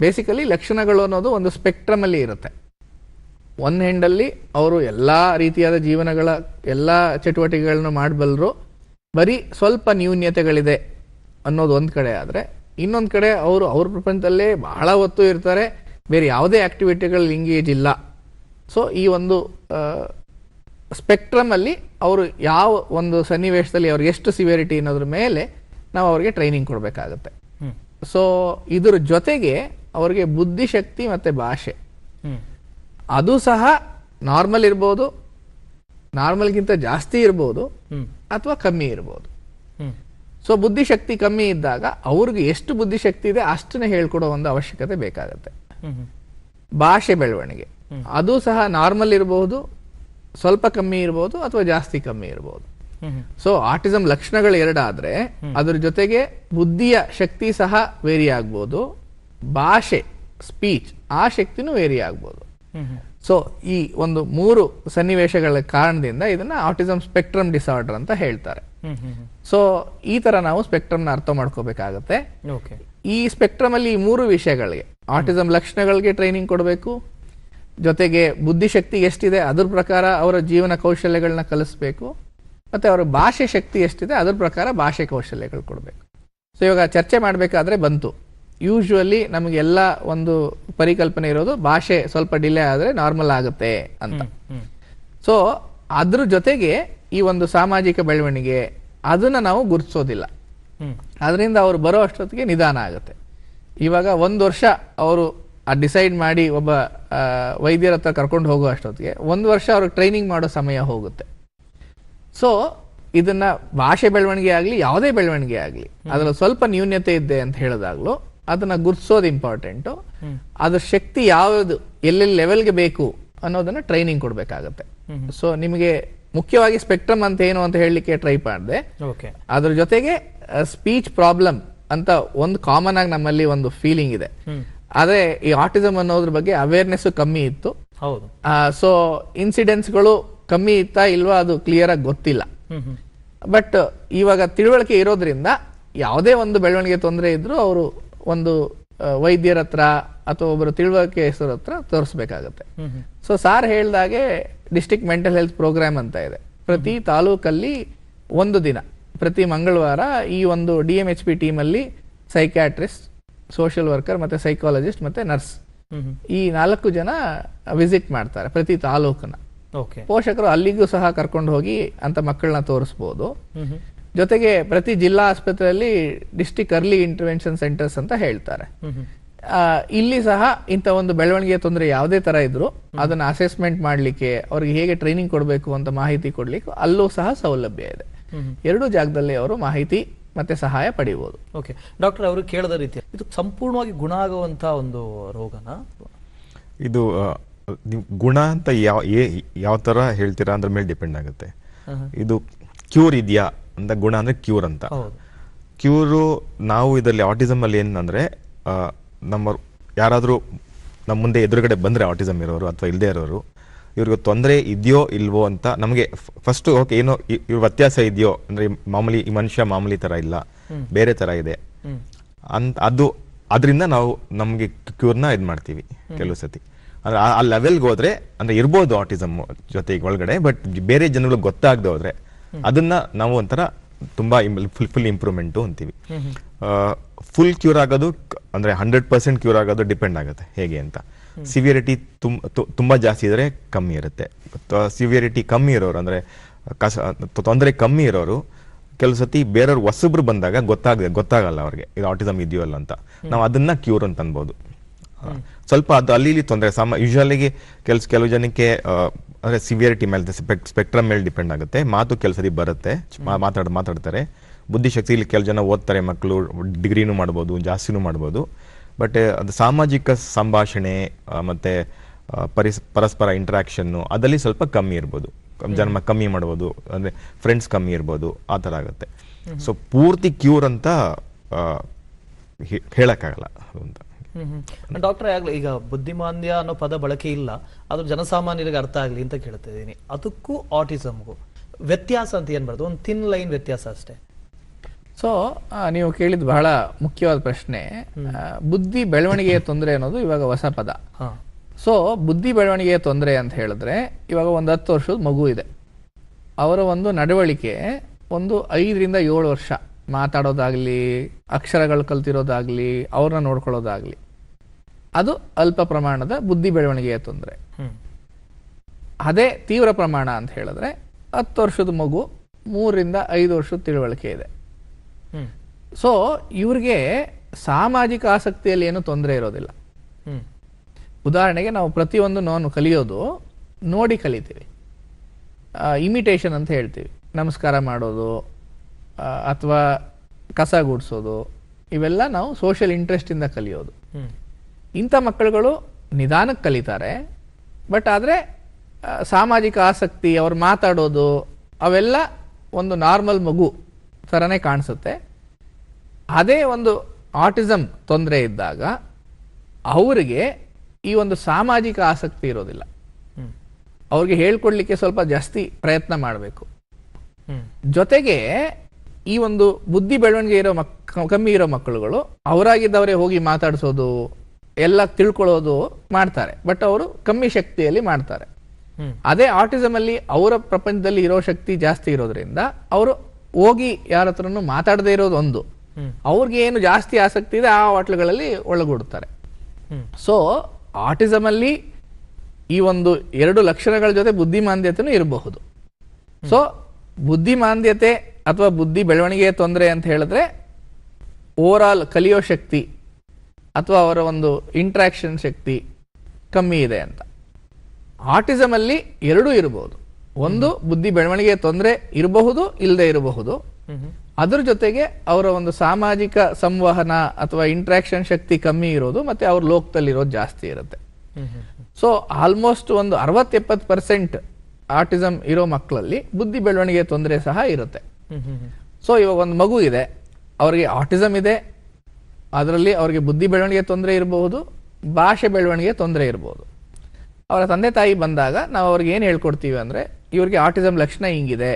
ಬೇಸಿಕಲಿ ಲಕ್ಷಣಗಳು ಅನ್ನೋದು ಒಂದು ಸ್ಪೆಕ್ಟ್ರಮ್ ಅಲ್ಲಿ ಇರುತ್ತೆ. ಒನ್ ಹೆಂಡಲ್ಲಿ ಅವರು ಎಲ್ಲ ರೀತಿಯಾದ ಜೀವನಗಳ, ಎಲ್ಲ ಚಟುವಟಿಕೆಗಳನ್ನು ಮಾಡಬಲ್ಲರು ಬರೀ ಸ್ವಲ್ಪ ನ್ಯೂನ್ಯತೆಗಳಿದೆ ಅನ್ನೋದು ಒಂದು ಕಡೆ ಆದರೆ, ಇನ್ನೊಂದು ಕಡೆ ಅವರು, ಅವ್ರ ಪ್ರಪಂಚದಲ್ಲೇ ಬಹಳ ಹೊತ್ತು ಇರ್ತಾರೆ, ಬೇರೆ ಯಾವುದೇ ಆಕ್ಟಿವಿಟಿಗಳಲ್ಲಿ ಎಂಗೇಜ್ ಇಲ್ಲ. ಸೊ ಈ ಒಂದು ಸ್ಪೆಕ್ಟ್ರಮ್ ಅಲ್ಲಿ ಅವರು ಯಾವ ಒಂದು ಸನ್ನಿವೇಶದಲ್ಲಿ ಅವ್ರಿಗೆ ಎಷ್ಟು ಸಿವಿಯರಿಟಿ ಅನ್ನೋದ್ರ ಮೇಲೆ ನಾವು ಅವ್ರಿಗೆ ಟ್ರೈನಿಂಗ್ ಕೊಡಬೇಕಾಗುತ್ತೆ. ಸೊ ಇದ್ರ ಜೊತೆಗೆ ಅವ್ರಿಗೆ ಬುದ್ಧಿಶಕ್ತಿ ಮತ್ತೆ ಭಾಷೆ. ಅದು ಸಹ ನಾರ್ಮಲ್ ಇರ್ಬೋದು ನಾರ್ಮಲ್ಗಿಂತ ಜಾಸ್ತಿ ಇರ್ಬೋದು ಅಥವಾ ಕಮ್ಮಿ ಇರ್ಬೋದು. ಸೊ ಬುದ್ಧಿಶಕ್ತಿ ಕಮ್ಮಿ ಇದ್ದಾಗ ಅವ್ರಿಗೆ ಎಷ್ಟು ಬುದ್ಧಿಶಕ್ತಿ ಇದೆ ಅಷ್ಟನ್ನೇ ಹೇಳ್ಕೊಡೋ ಒಂದು ಅವಶ್ಯಕತೆ ಬೇಕಾಗತ್ತೆ. ಭಾಷೆ ಬೆಳವಣಿಗೆ. ಅದು ಸಹ ನಾರ್ಮಲ್ ಇರಬಹುದು ಸ್ವಲ್ಪ ಕಮ್ಮಿ ಇರ್ಬೋದು ಅಥವಾ ಜಾಸ್ತಿ ಕಮ್ಮಿ ಇರ್ಬೋದು. ಸೊ ಆಟಿಸಮ್ ಲಕ್ಷಣಗಳು ಎರಡಾದ್ರೆ ಅದ್ರ ಜೊತೆಗೆ ಬುದ್ಧಿಯ ಶಕ್ತಿ ಸಹ ವೇರಿ ಆಗ್ಬೋದು. ಭಾಷೆ ಸ್ಪೀಚ್ ಆ ಶಕ್ತಿನೂ ವೇರಿ ಆಗ್ಬೋದು. ಸೊ ಈ ಒಂದು ಮೂರು ಸನ್ನಿವೇಶಗಳ ಕಾರಣದಿಂದ ಇದನ್ನ ಆಟಿಸಮ್ ಸ್ಪೆಕ್ಟ್ರಮ್ ಡಿಸಾರ್ಡರ್ ಅಂತ ಹೇಳ್ತಾರೆ. ಸೊ ಈ ತರ ನಾವು ಸ್ಪೆಕ್ಟ್ರಮ್ನ ಅರ್ಥ ಮಾಡ್ಕೋಬೇಕಾಗತ್ತೆ. ಓಕೆ ಈ ಸ್ಪೆಕ್ಟ್ರಮ್ ಅಲ್ಲಿ ಈ ಮೂರು ವಿಷಯಗಳಿಗೆ ಆಟಿಸಮ್ ಲಕ್ಷಣಗಳಿಗೆ ಟ್ರೈನಿಂಗ್ ಕೊಡಬೇಕು ಜೊತೆಗೆ ಬುದ್ಧಿಶಕ್ತಿ ಎಷ್ಟಿದೆ ಅದ್ರ ಪ್ರಕಾರ ಅವರ ಜೀವನ ಕೌಶಲ್ಯಗಳನ್ನ ಕಲಿಸ್ಬೇಕು. ಮತ್ತೆ ಅವರ ಭಾಷೆ ಶಕ್ತಿ ಎಷ್ಟಿದೆ ಅದ್ರ ಪ್ರಕಾರ ಭಾಷೆ ಕೌಶಲ್ಯಗಳು ಕೊಡಬೇಕು. ಸೊ ಇವಾಗ ಚರ್ಚೆ ಮಾಡಬೇಕಾದ್ರೆ ಬಂತು. ಯೂಶುವಲಿ ನಮಗೆಲ್ಲ ಒಂದು ಪರಿಕಲ್ಪನೆ ಇರೋದು ಭಾಷೆ ಸ್ವಲ್ಪ ಡಿಲೇ ಆದರೆ ನಾರ್ಮಲ್ ಆಗುತ್ತೆ ಅಂತ. ಸೊ ಅದ್ರ ಜೊತೆಗೆ ಈ ಒಂದು ಸಾಮಾಜಿಕ ಬೆಳವಣಿಗೆ ಅದನ್ನ ನಾವು ಗುರುತಿಸೋದಿಲ್ಲ. ಅದರಿಂದ ಅವ್ರು ಬರೋ ಅಷ್ಟೊತ್ತಿಗೆ ನಿಧಾನ ಆಗುತ್ತೆ. ಇವಾಗ ಒಂದು ವರ್ಷ ಅವರು ಡಿಸೈಡ್ ಮಾಡಿ ಒಬ್ಬ ವೈದ್ಯರ ಹತ್ರ ಕರ್ಕೊಂಡು ಹೋಗೋ ಅಷ್ಟೊತ್ತಿಗೆ ಒಂದು ವರ್ಷ ಅವ್ರಿಗೆ ಟ್ರೈನಿಂಗ್ ಮಾಡೋ ಸಮಯ ಹೋಗುತ್ತೆ. ಸೊ ಇದನ್ನ ಭಾಷೆ ಬೆಳವಣಿಗೆ ಆಗಲಿ ಯಾವುದೇ ಬೆಳವಣಿಗೆ ಆಗಲಿ ಅದ್ರಲ್ಲಿ ಸ್ವಲ್ಪ ನ್ಯೂನ್ಯತೆ ಇದೆ ಅಂತ ಹೇಳಿದಾಗ್ಲೂ ಅದನ್ನ ಗುರ್ತಿಸೋದು ಇಂಪಾರ್ಟೆಂಟು ಅದ್ರ ಶಕ್ತಿ ಯಾವುದು ಎಲ್ಲೆಲ್ಲಿ ಲೆವೆಲ್ಗೆ ಬೇಕು ಅನ್ನೋದನ್ನ ಟ್ರೈನಿಂಗ್ ಕೊಡಬೇಕಾಗತ್ತೆ. ಸೊ ನಿಮಗೆ ಮುಖ್ಯವಾಗಿ ಸ್ಪೆಕ್ಟ್ರಮ್ ಅಂತ ಏನು ಅಂತ ಹೇಳಲಿಕ್ಕೆ ಟ್ರೈ ಮಾಡಿದೆ. ಓಕೆ. ಅದ್ರ ಜೊತೆಗೆ ಸ್ಪೀಚ್ ಪ್ರಾಬ್ಲಮ್ ಅಂತ ಒಂದು ಕಾಮನ್ ಆಗಿ ನಮ್ಮಲ್ಲಿ ಒಂದು ಫೀಲಿಂಗ್ ಇದೆ. ಆದ್ರೆ ಈ ಆಟಿಸಮ್ ಅನ್ನೋದ್ರ ಬಗ್ಗೆ ಅವೇರ್ನೆಸ್ ಕಮ್ಮಿ ಇತ್ತು. ಹೌದು. ಸೊ ಇನ್ಸಿಡೆನ್ಸ್ಗಳು ಕಮ್ಮಿ ಇತ್ತಾ ಇಲ್ವಾ ಅದು ಕ್ಲಿಯರ್ ಆಗಿ ಗೊತ್ತಿಲ್ಲ. ಬಟ್ ಇವಾಗ ತಿಳುವಳಿಕೆ ಇರೋದ್ರಿಂದ ಯಾವುದೇ ಒಂದು ಬೆಳವಣಿಗೆ ತೊಂದರೆ ಇದ್ರೂ ಅವರು ಒಂದು ವೈದ್ಯರ ಹತ್ರ ಅಥವಾ ಒಬ್ಬರು ತಿಳುವಳಿಕೆ ಹೆಸರ ಹತ್ರ ತೋರಿಸ್ಬೇಕಾಗತ್ತೆ. ಸೊ ಸಾರ್ ಹೇಳ್ದಾಗೆ ಡಿಸ್ಟಿಕ್ ಮೆಂಟಲ್ ಹೆಲ್ತ್ ಪ್ರೋಗ್ರಾಮ್ ಅಂತ ಇದೆ. ಪ್ರತಿ ತಾಲೂಕಲ್ಲಿ ಒಂದು ದಿನ ಪ್ರತಿ ಮಂಗಳವಾರ ಈ ಒಂದು ಡಿ ಎಂ ಎಚ್ ಪಿ ಟೀಮಲ್ಲಿ ಸೈಕ್ಯಾಟ್ರಿಸ್ಟ್ ಸೋಷಿಯಲ್ ವರ್ಕರ್ ಮತ್ತೆ ಸೈಕಾಲಜಿಸ್ಟ್ ಮತ್ತೆ ನರ್ಸ್ ಈ ನಾಲ್ಕು ಜನ ವಿಸಿಟ್ ಮಾಡ್ತಾರೆ ಪ್ರತಿ ತಾಲೂಕನ್ನ. ಓಕೆ. ಪೋಷಕರು ಅಲ್ಲಿಗೂ ಸಹ ಕರ್ಕೊಂಡು ಹೋಗಿ ಅಂತ ಮಕ್ಕಳನ್ನ ತೋರಿಸ್ಬೋದು. ಜೊತೆಗೆ ಪ್ರತಿ ಜಿಲ್ಲಾ ಆಸ್ಪತ್ರೆಯಲ್ಲಿ ಡಿಸ್ಟಿಕ್ ಅರ್ಲಿ ಇಂಟರ್ವೆನ್ಷನ್ ಸೆಂಟರ್ಸ್ ಅಂತ ಹೇಳ್ತಾರೆ. ಇಲ್ಲಿ ಸಹ ಇಂಥ ಒಂದು ಬೆಳವಣಿಗೆ ತೊಂದರೆ ಯಾವುದೇ ತರ ಇದ್ರು ಅದನ್ನ ಅಸೆಸ್ಮೆಂಟ್ ಮಾಡ್ಲಿಕ್ಕೆ ಅವ್ರಿಗೆ ಹೇಗೆ ಟ್ರೈನಿಂಗ್ ಕೊಡಬೇಕು ಅಂತ ಮಾಹಿತಿ ಕೊಡ್ಲಿಕ್ಕೆ ಅಲ್ಲೂ ಸಹ ಸೌಲಭ್ಯ ಇದೆ. ಎರಡು ಜಾಗದಲ್ಲಿ ಅವರು ಮಾಹಿತಿ ಮತ್ತೆ ಸಹಾಯ ಪಡೆಯಬಹುದು. ಓಕೆ ಡಾಕ್ಟರ್ ಅವರು ಕೇಳಿದ ರೀತಿ ಇದು ಸಂಪೂರ್ಣವಾಗಿ ಗುಣ ಆಗುವಂತ ಒಂದು ರೋಗನ? ಇದು ನೀವು ಗುಣ ಅಂತ ಯಾವ ಏ- ಯಾವ ತರ ಹೇಳ್ತೀರಾ ಅದ್ರ ಮೇಲೆ ಡಿಪೆಂಡ್ ಆಗುತ್ತೆ. ಇದು ಕ್ಯೂರ್ ಇದೆಯಾ ಅಂತ ಗುಣ ಅಂದ್ರೆ ಕ್ಯೂರ್ ಅಂತ. ಕ್ಯೂರು ನಾವು ಇದರಲ್ಲಿ ಆಟಿಸಮ್ ಅಲ್ಲಿ ಏನಂದ್ರೆ ನಮ್ಮ ಯಾರಾದರೂ ನಮ್ಮ ಮುಂದೆ ಎದುರುಗಡೆ ಬಂದ್ರೆ ಆಟಿಸಮ್ ಇರೋರು ಅಥವಾ ಇಲ್ಲದೆ ಇರೋರು ಇವ್ರಿಗೆ ತೊಂದರೆ ಇದೆಯೋ ಇಲ್ವೋ ಅಂತ ನಮಗೆ ಫಸ್ಟ್ ಓಕೆ ಏನೋ ಇವ್ರ ವ್ಯತ್ಯಾಸ ಇದೆಯೋ ಅಂದ್ರೆ ಮಾಮೂಲಿ ಈ ಮನುಷ್ಯ ಮಾಮೂಲಿ ತರ ಇಲ್ಲ. ಬೇರೆ ತರ ಇದೆ. ಅಂತ ಅದು ಅದರಿಂದ ನಾವು ನಮಗೆ ಕ್ಯೂರ್ನ ಇದು ಮಾಡ್ತೀವಿ ಕೆಲವು ಸತಿ. ಅಂದ್ರೆ ಆ- ಆ ಲೆವೆಲ್ಗೆ ಹೋದ್ರೆ ಅಂದ್ರೆ ಇರ್ಬೋದು ಆಟಿಸಮ್ ಜೊತೆಗೆ ಒಳಗಡೆ ಬಟ್ ಬೇರೆ ಜನಗಳಿಗೆ ಗೊತ್ತಾಗದೆ ಹೋದ್ರೆ ಅದನ್ನ ನಾವು ಒಂಥರ ತುಂಬಾ ಫುಲ್ ಫುಲ್ ಇಂಪ್ರೂವ್ಮೆಂಟು ಅಂತೀವಿ. ಫುಲ್ ಕ್ಯೂರ್ ಆಗೋದು ಅಂದ್ರೆ ಹಂಡ್ರೆಡ್ ಪರ್ಸೆಂಟ್ ಕ್ಯೂರ್ ಆಗೋದು ಡಿಪೆಂಡ್ ಆಗುತ್ತೆ. ಹೇಗೆ ಅಂತ. ಸಿವಿಯರಿಟಿ ತುಂಬಾ ಜಾಸ್ತಿ ಇದ್ರೆ ಕಮ್ಮಿ ಇರುತ್ತೆ. ಸಿವಿಯರಿಟಿ ಕಮ್ಮಿ ಇರೋರು ಅಂದ್ರೆ ಕಸ ತೊಂದರೆ ಕಮ್ಮಿ ಇರೋರು ಕೆಲವು ಸತಿ ಬೇರೆಯವ್ರು ಹೊಸಬ್ರು ಬಂದಾಗ ಗೊತ್ತಾಗ ಗೊತ್ತಾಗಲ್ಲ ಅವ್ರಿಗೆ. ಇದು ಆಟಿಸಮ್ ಇದೆಯೋ ಅಲ್ಲ ಅಂತ. ನಾವು ಅದನ್ನ ಕ್ಯೂರ್ ಅಂತ ಅನ್ಬೋದು. ಸ್ವಲ್ಪ ಅದು ಅಲ್ಲಿ ಇಲ್ಲಿ ತೊಂದರೆ ಸಾಮ ಯೂಶಲಿಗೆ ಕೆಲಸ ಕೆಲವು ಜನಕ್ಕೆ ಅಂದರೆ ಸಿವಿಯರಿಟಿ ಮೇಲೆ ಸ್ಪೆಕ್ಟ್ರಮ್ ಮೇಲೆ ಡಿಪೆಂಡ್ ಆಗುತ್ತೆ. ಮಾತು ಕೆಲವು ಸತಿ ಬರುತ್ತೆ. ಮಾತಾಡ್ ಮಾತಾಡ್ತಾರೆ. ಬುದ್ಧಿಶಕ್ತಿ ಇಲ್ಲಿ ಕೆಲವು ಜನ ಓದ್ತಾರೆ ಮಕ್ಕಳು ಡಿಗ್ರಿನೂ ಮಾಡ್ಬೋದು ಜಾಸ್ತಿನೂ ಮಾಡ್ಬೋದು. ಬಟ್ ಅದು ಸಾಮಾಜಿಕ ಸಂಭಾಷಣೆ ಮತ್ತು ಪರಿಸ್ ಪರಸ್ಪರ ಇಂಟ್ರಾಕ್ಷನ್ನು ಅದಲ್ಲಿ ಸ್ವಲ್ಪ ಕಮ್ಮಿ ಇರ್ಬೋದು. ಜನ್ಮ ಕಮ್ಮಿ ಮಾಡ್ಬೋದು ಅಂದ್ರೆ ಫ್ರೆಂಡ್ಸ್ ಕಮ್ಮಿ ಇರ್ಬೋದು ಆ ಥರ ಆಗುತ್ತೆ. ಸೊ ಪೂರ್ತಿ ಕ್ಯೂರ್ ಅಂತ ಹೇಳೋಕ್ಕಾಗಲ್ಲ ಅಂತ. ಡಾಕ್ಟರ್ ಆಗಲಿ ಈಗ ಬುದ್ಧಿಮಾಂದ್ಯ ಅನ್ನೋ ಪದ ಬಳಕೆ ಇಲ್ಲ ಅದು ಜನಸಾಮಾನ್ಯರಿಗೆ ಅರ್ಥ ಆಗಲಿ ಅಂತ ಕೇಳ್ತಾ ಇದ್ದೀನಿ. ಅದಕ್ಕೂ ಆಟಿಸಮ್ಗೂ ವ್ಯತ್ಯಾಸ ಅಂತ ಏನ್ ಬರ್ತದೆ? ಒಂದು ಥಿನ್ ಲೈನ್ ವ್ಯತ್ಯಾಸ ಅಷ್ಟೇ. ಸೊ ನೀವು ಕೇಳಿದ ಬಹಳ ಮುಖ್ಯವಾದ ಪ್ರಶ್ನೆ ಬುದ್ಧಿ ಬೆಳವಣಿಗೆಯ ತೊಂದರೆ ಅನ್ನೋದು ಇವಾಗ ಹೊಸ ಪದ. ಸೊ ಬುದ್ಧಿ ಬೆಳವಣಿಗೆಯ ತೊಂದರೆ ಅಂತ ಹೇಳಿದ್ರೆ ಇವಾಗ ಒಂದು ಹತ್ತು ವರ್ಷದ ಮಗು ಇದೆ. ಅವರ ಒಂದು ನಡವಳಿಕೆ ಒಂದು ಐದರಿಂದ ಏಳು ವರ್ಷ. ಮಾತಾಡೋದಾಗ್ಲಿ ಅಕ್ಷರಗಳು ಕಲ್ತಿರೋದಾಗ್ಲಿ ಅವ್ರನ್ನ ನೋಡ್ಕೊಳ್ಳೋದಾಗ್ಲಿ. ಅದು ಅಲ್ಪ ಪ್ರಮಾಣದ ಬುದ್ಧಿ ಬೆಳವಣಿಗೆಯ ತೊಂದರೆ. ಅದೇ ತೀವ್ರ ಪ್ರಮಾಣ ಅಂತ ಹೇಳಿದ್ರೆ ಹತ್ತು ವರ್ಷದ ಮಗು ಮೂರರಿಂದ ಐದು ವರ್ಷದ ತಿಳುವಳಿಕೆ ಇದೆ. ಸೊ ಇವ್ರಿಗೆ ಸಾಮಾಜಿಕ ಆಸಕ್ತಿಯಲ್ಲಿ ಏನು ತೊಂದರೆ ಇರೋದಿಲ್ಲ. ಉದಾಹರಣೆಗೆ ನಾವು ಪ್ರತಿಯೊಂದು ನಾನು ಕಲಿಯೋದು ನೋಡಿ ಕಲಿತೀವಿ. ಇಮಿಟೇಷನ್ ಅಂತ ಹೇಳ್ತೀವಿ. ನಮಸ್ಕಾರ ಮಾಡೋದು ಅಥವಾ ಕಸ ಗುಡಿಸೋದು ಇವೆಲ್ಲ ನಾವು ಸೋಷಿಯಲ್ ಇಂಟ್ರೆಸ್ಟಿಂದ ಕಲಿಯೋದು. ಇಂಥ ಮಕ್ಕಳುಗಳು ನಿಧಾನಕ್ಕೆ ಕಲಿತಾರೆ ಬಟ್ ಆದರೆ ಸಾಮಾಜಿಕ ಆಸಕ್ತಿ ಅವ್ರು ಮಾತಾಡೋದು ಅವೆಲ್ಲ ಒಂದು ನಾರ್ಮಲ್ ಮಗು ಥರನೇ ಕಾಣಿಸುತ್ತೆ. ಅದೇ ಒಂದು ಆಟಿಸಮ್ ತೊಂದರೆ ಇದ್ದಾಗ ಅವರಿಗೆ ಈ ಒಂದು ಸಾಮಾಜಿಕ ಆಸಕ್ತಿ ಇರೋದಿಲ್ಲ. ಅವ್ರಿಗೆ ಹೇಳ್ಕೊಡ್ಲಿಕ್ಕೆ ಸ್ವಲ್ಪ ಜಾಸ್ತಿ ಪ್ರಯತ್ನ ಮಾಡಬೇಕು. ಜೊತೆಗೆ ಈ ಒಂದು ಬುದ್ಧಿ ಬೆಳವಣಿಗೆ ಇರೋ ಮಕ್ ಕಮ್ಮಿ ಇರೋ ಮಕ್ಕಳುಗಳು ಅವರಾಗಿದ್ದವರೇ ಹೋಗಿ ಮಾತಾಡಿಸೋದು ಎಲ್ಲ ತಿಳ್ಕೊಳ್ಳೋದು ಮಾಡ್ತಾರೆ. ಬಟ್ ಅವರು ಕಮ್ಮಿ ಶಕ್ತಿಯಲ್ಲಿ ಮಾಡ್ತಾರೆ. ಅದೇ ಆಟಿಸಮ್ ಅಲ್ಲಿ ಅವರ ಪ್ರಪಂಚದಲ್ಲಿ ಇರೋ ಶಕ್ತಿ ಜಾಸ್ತಿ ಇರೋದ್ರಿಂದ ಅವರು ಹೋಗಿ ಯಾರ ಹತ್ರನು ಮಾತಾಡದೇ ಇರೋದು ಒಂದು. ಅವ್ರಿಗೆ ಏನು ಜಾಸ್ತಿ ಆಸಕ್ತಿ ಇದೆ ಆ ಹೋಟ್ಲುಗಳಲ್ಲಿ ಒಳಗೂಡುತ್ತಾರೆ. ಸೊ ಆಟಿಸಮ್ ಅಲ್ಲಿ ಈ ಒಂದು ಎರಡು ಲಕ್ಷಣಗಳ ಜೊತೆ ಬುದ್ಧಿಮಾಂದ್ಯತೆನೂ ಇರಬಹುದು. ಸೊ ಬುದ್ಧಿಮಾಂದ್ಯತೆ ಅಥವಾ ಬುದ್ಧಿ ಬೆಳವಣಿಗೆಯ ತೊಂದರೆ ಅಂತ ಹೇಳಿದ್ರೆ ಓವರ್ ಆಲ್ ಕಲಿಯೋ ಶಕ್ತಿ ಅಥವಾ ಅವರ ಒಂದು ಇಂಟ್ರಾಕ್ಷನ್ ಶಕ್ತಿ ಕಮ್ಮಿ ಇದೆ ಅಂತ. ಆಟಿಸಮ್ ಅಲ್ಲಿ ಎರಡೂ ಇರಬಹುದು. ಒಂದು ಬುದ್ಧಿ ಬೆಳವಣಿಗೆಯ ತೊಂದರೆ ಇರಬಹುದು ಇಲ್ಲದೆ ಇರಬಹುದು. ಅದ್ರ ಜೊತೆಗೆ ಅವರ ಒಂದು ಸಾಮಾಜಿಕ ಸಂವಹನ ಅಥವಾ ಇಂಟ್ರಾಕ್ಷನ್ ಶಕ್ತಿ ಕಮ್ಮಿ ಇರೋದು, ಮತ್ತೆ ಅವ್ರ ಲೋಕದಲ್ಲಿರೋದು ಜಾಸ್ತಿ ಇರುತ್ತೆ. ಸೊ ಆಲ್ಮೋಸ್ಟ್ ಒಂದು ಅರವತ್ತೆಪ್ಪತ್ತು ಪರ್ಸೆಂಟ್ ಆರ್ಟಿಸಮ್ ಇರೋ ಮಕ್ಕಳಲ್ಲಿ ಬುದ್ಧಿ ಬೆಳವಣಿಗೆ ತೊಂದರೆ ಸಹ ಇರುತ್ತೆ. ಸೊ ಇವಾಗ ಒಂದು ಮಗು ಇದೆ, ಅವರಿಗೆ ಆರ್ಟಿಸಮ್ ಇದೆ, ಅದರಲ್ಲಿ ಅವರಿಗೆ ಬುದ್ಧಿ ಬೆಳವಣಿಗೆ ತೊಂದರೆ ಇರಬಹುದು, ಭಾಷೆ ಬೆಳವಣಿಗೆ ತೊಂದರೆ ಇರಬಹುದು. ಅವರ ತಂದೆ ತಾಯಿ ಬಂದಾಗ ನಾವು ಅವ್ರಿಗೆ ಏನು ಹೇಳ್ಕೊಡ್ತೀವಿ ಅಂದರೆ, ಇವರಿಗೆ ಆರ್ಟಿಸಮ್ ಲಕ್ಷಣ ಹಿಂಗಿದೆ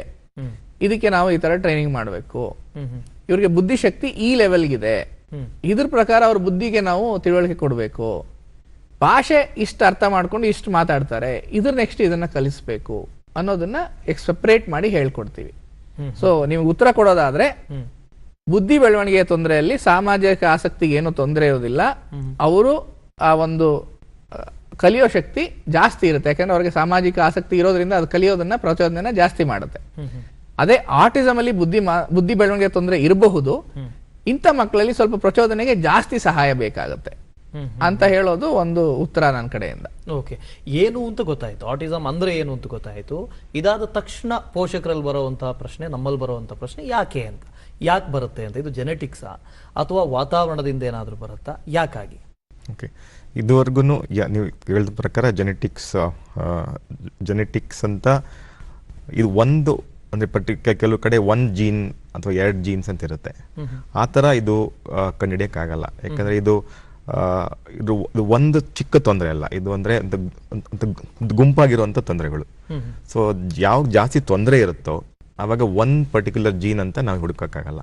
ಇದಕ್ಕೆ ನಾವು ಈ ತರ ಟ್ರೈನಿಂಗ್ ಮಾಡಬೇಕು. ಇವ್ರಿಗೆ ಬುದ್ಧಿಶಕ್ತಿ ಈ ಲೆವೆಲ್ಗಿದೆ ಇದ್ರ ಪ್ರಕಾರ ಅವ್ರ ಬುದ್ಧಿಗೆ ನಾವು ತಿಳುವಳಿಕೆ ಕೊಡಬೇಕು. ಭಾಷೆ ಇಷ್ಟು ಅರ್ಥ ಮಾಡ್ಕೊಂಡು ಇಷ್ಟು ಮಾತಾಡ್ತಾರೆ. ಇದ್ರ ನೆಕ್ಸ್ಟ್ ಇದನ್ನ ಕಲಿಸ್ಬೇಕು ಅನ್ನೋದನ್ನ ಸೆಪರೇಟ್ ಮಾಡಿ ಹೇಳ್ಕೊಡ್ತೀವಿ. ಸೊ ನಿಮ್ಗೆ ಉತ್ತರ ಕೊಡೋದಾದ್ರೆ, ಬುದ್ಧಿ ಬೆಳವಣಿಗೆಯ ತೊಂದರೆಯಲ್ಲಿ ಸಾಮಾಜಿಕ ಆಸಕ್ತಿಗೆ ಏನು ತೊಂದರೆ ಇರೋದಿಲ್ಲ ಅವರು ಆ ಒಂದು ಕಲಿಯೋ ಶಕ್ತಿ ಜಾಸ್ತಿ ಇರುತ್ತೆ. ಯಾಕಂದ್ರೆ ಅವ್ರಿಗೆ ಸಾಮಾಜಿಕ ಆಸಕ್ತಿ ಇರೋದ್ರಿಂದ ಅದು ಕಲಿಯೋದನ್ನ ಪ್ರಚೋದನೆ ಜಾಸ್ತಿ ಮಾಡುತ್ತೆ. ಅದೇ ಆಟಿಸಮ್ ಅಲ್ಲಿ ಬುದ್ಧಿ ಮಾ- ಬುದ್ಧಿ ಬೆಳವಣಿಗೆ ತೊಂದರೆ ಇರಬಹುದು. ಇಂಥ ಮಕ್ಕಳಲ್ಲಿ ಸ್ವಲ್ಪ ಪ್ರಚೋದನೆಗೆ ಜಾಸ್ತಿ ಸಹಾಯ ಬೇಕಾಗುತ್ತೆ. ಅಂತ ಹೇಳೋದು ಒಂದು ಉತ್ತರ ನನ್ನ ಕಡೆಯಿಂದ. ಓಕೆ. ಏನು ಅಂತ ಗೊತ್ತಾಯ್ತು? ಆಟಿಸಮ್ ಅಂದ್ರೆ ಏನು ಅಂತ ಗೊತ್ತಾಯ್ತು? ಇದಾದ ತಕ್ಷಣ ಪೋಷಕರಲ್ಲಿ ಬರುವಂತಹ ಪ್ರಶ್ನೆ ನಮ್ಮಲ್ಲಿ ಬರುವಂತಹ ಪ್ರಶ್ನೆ ಯಾಕೆ ಅಂತ. ಯಾಕೆ ಬರುತ್ತೆ ಅಂತ? ಇದು ಜೆನೆಟಿಕ್ಸಾ ಅಥವಾ ವಾತಾವರಣದಿಂದ ಏನಾದರೂ ಬರುತ್ತಾ? ಯಾಕಾಗಿ? ಓಕೆ. ಇದುವರೆಗೂ ನೀವು ಹೇಳಿದ ಪ್ರಕಾರ ಜೆನೆಟಿಕ್ಸ್ ಜೆನೆಟಿಕ್ಸ್ ಅಂತ ಇದು ಒಂದು ಅಂದರೆ ಪರ್ಟಿ ಕೆಲವು ಕಡೆ ಒನ್ ಜೀನ್ ಅಥವಾ ಎರಡು ಜೀನ್ಸ್ ಅಂತ ಇರುತ್ತೆ. ಆ ಥರ ಇದು ಕಂಡುಹಿಡಿಯೋಕ್ಕಾಗಲ್ಲ. ಯಾಕಂದರೆ ಇದು ಇದು ಒಂದು ಚಿಕ್ಕ ತೊಂದರೆ ಅಲ್ಲ. ಇದು ಅಂದರೆ ಗುಂಪಾಗಿರುವಂಥ ತೊಂದರೆಗಳು. ಸೊ ಯಾವಾಗ ಜಾಸ್ತಿ ತೊಂದರೆ ಇರುತ್ತೋ ಆವಾಗ ಒನ್ ಪರ್ಟಿಕ್ಯುಲರ್ ಜೀನ್ ಅಂತ ನಾವು ಹುಡುಕೋಕ್ಕಾಗಲ್ಲ.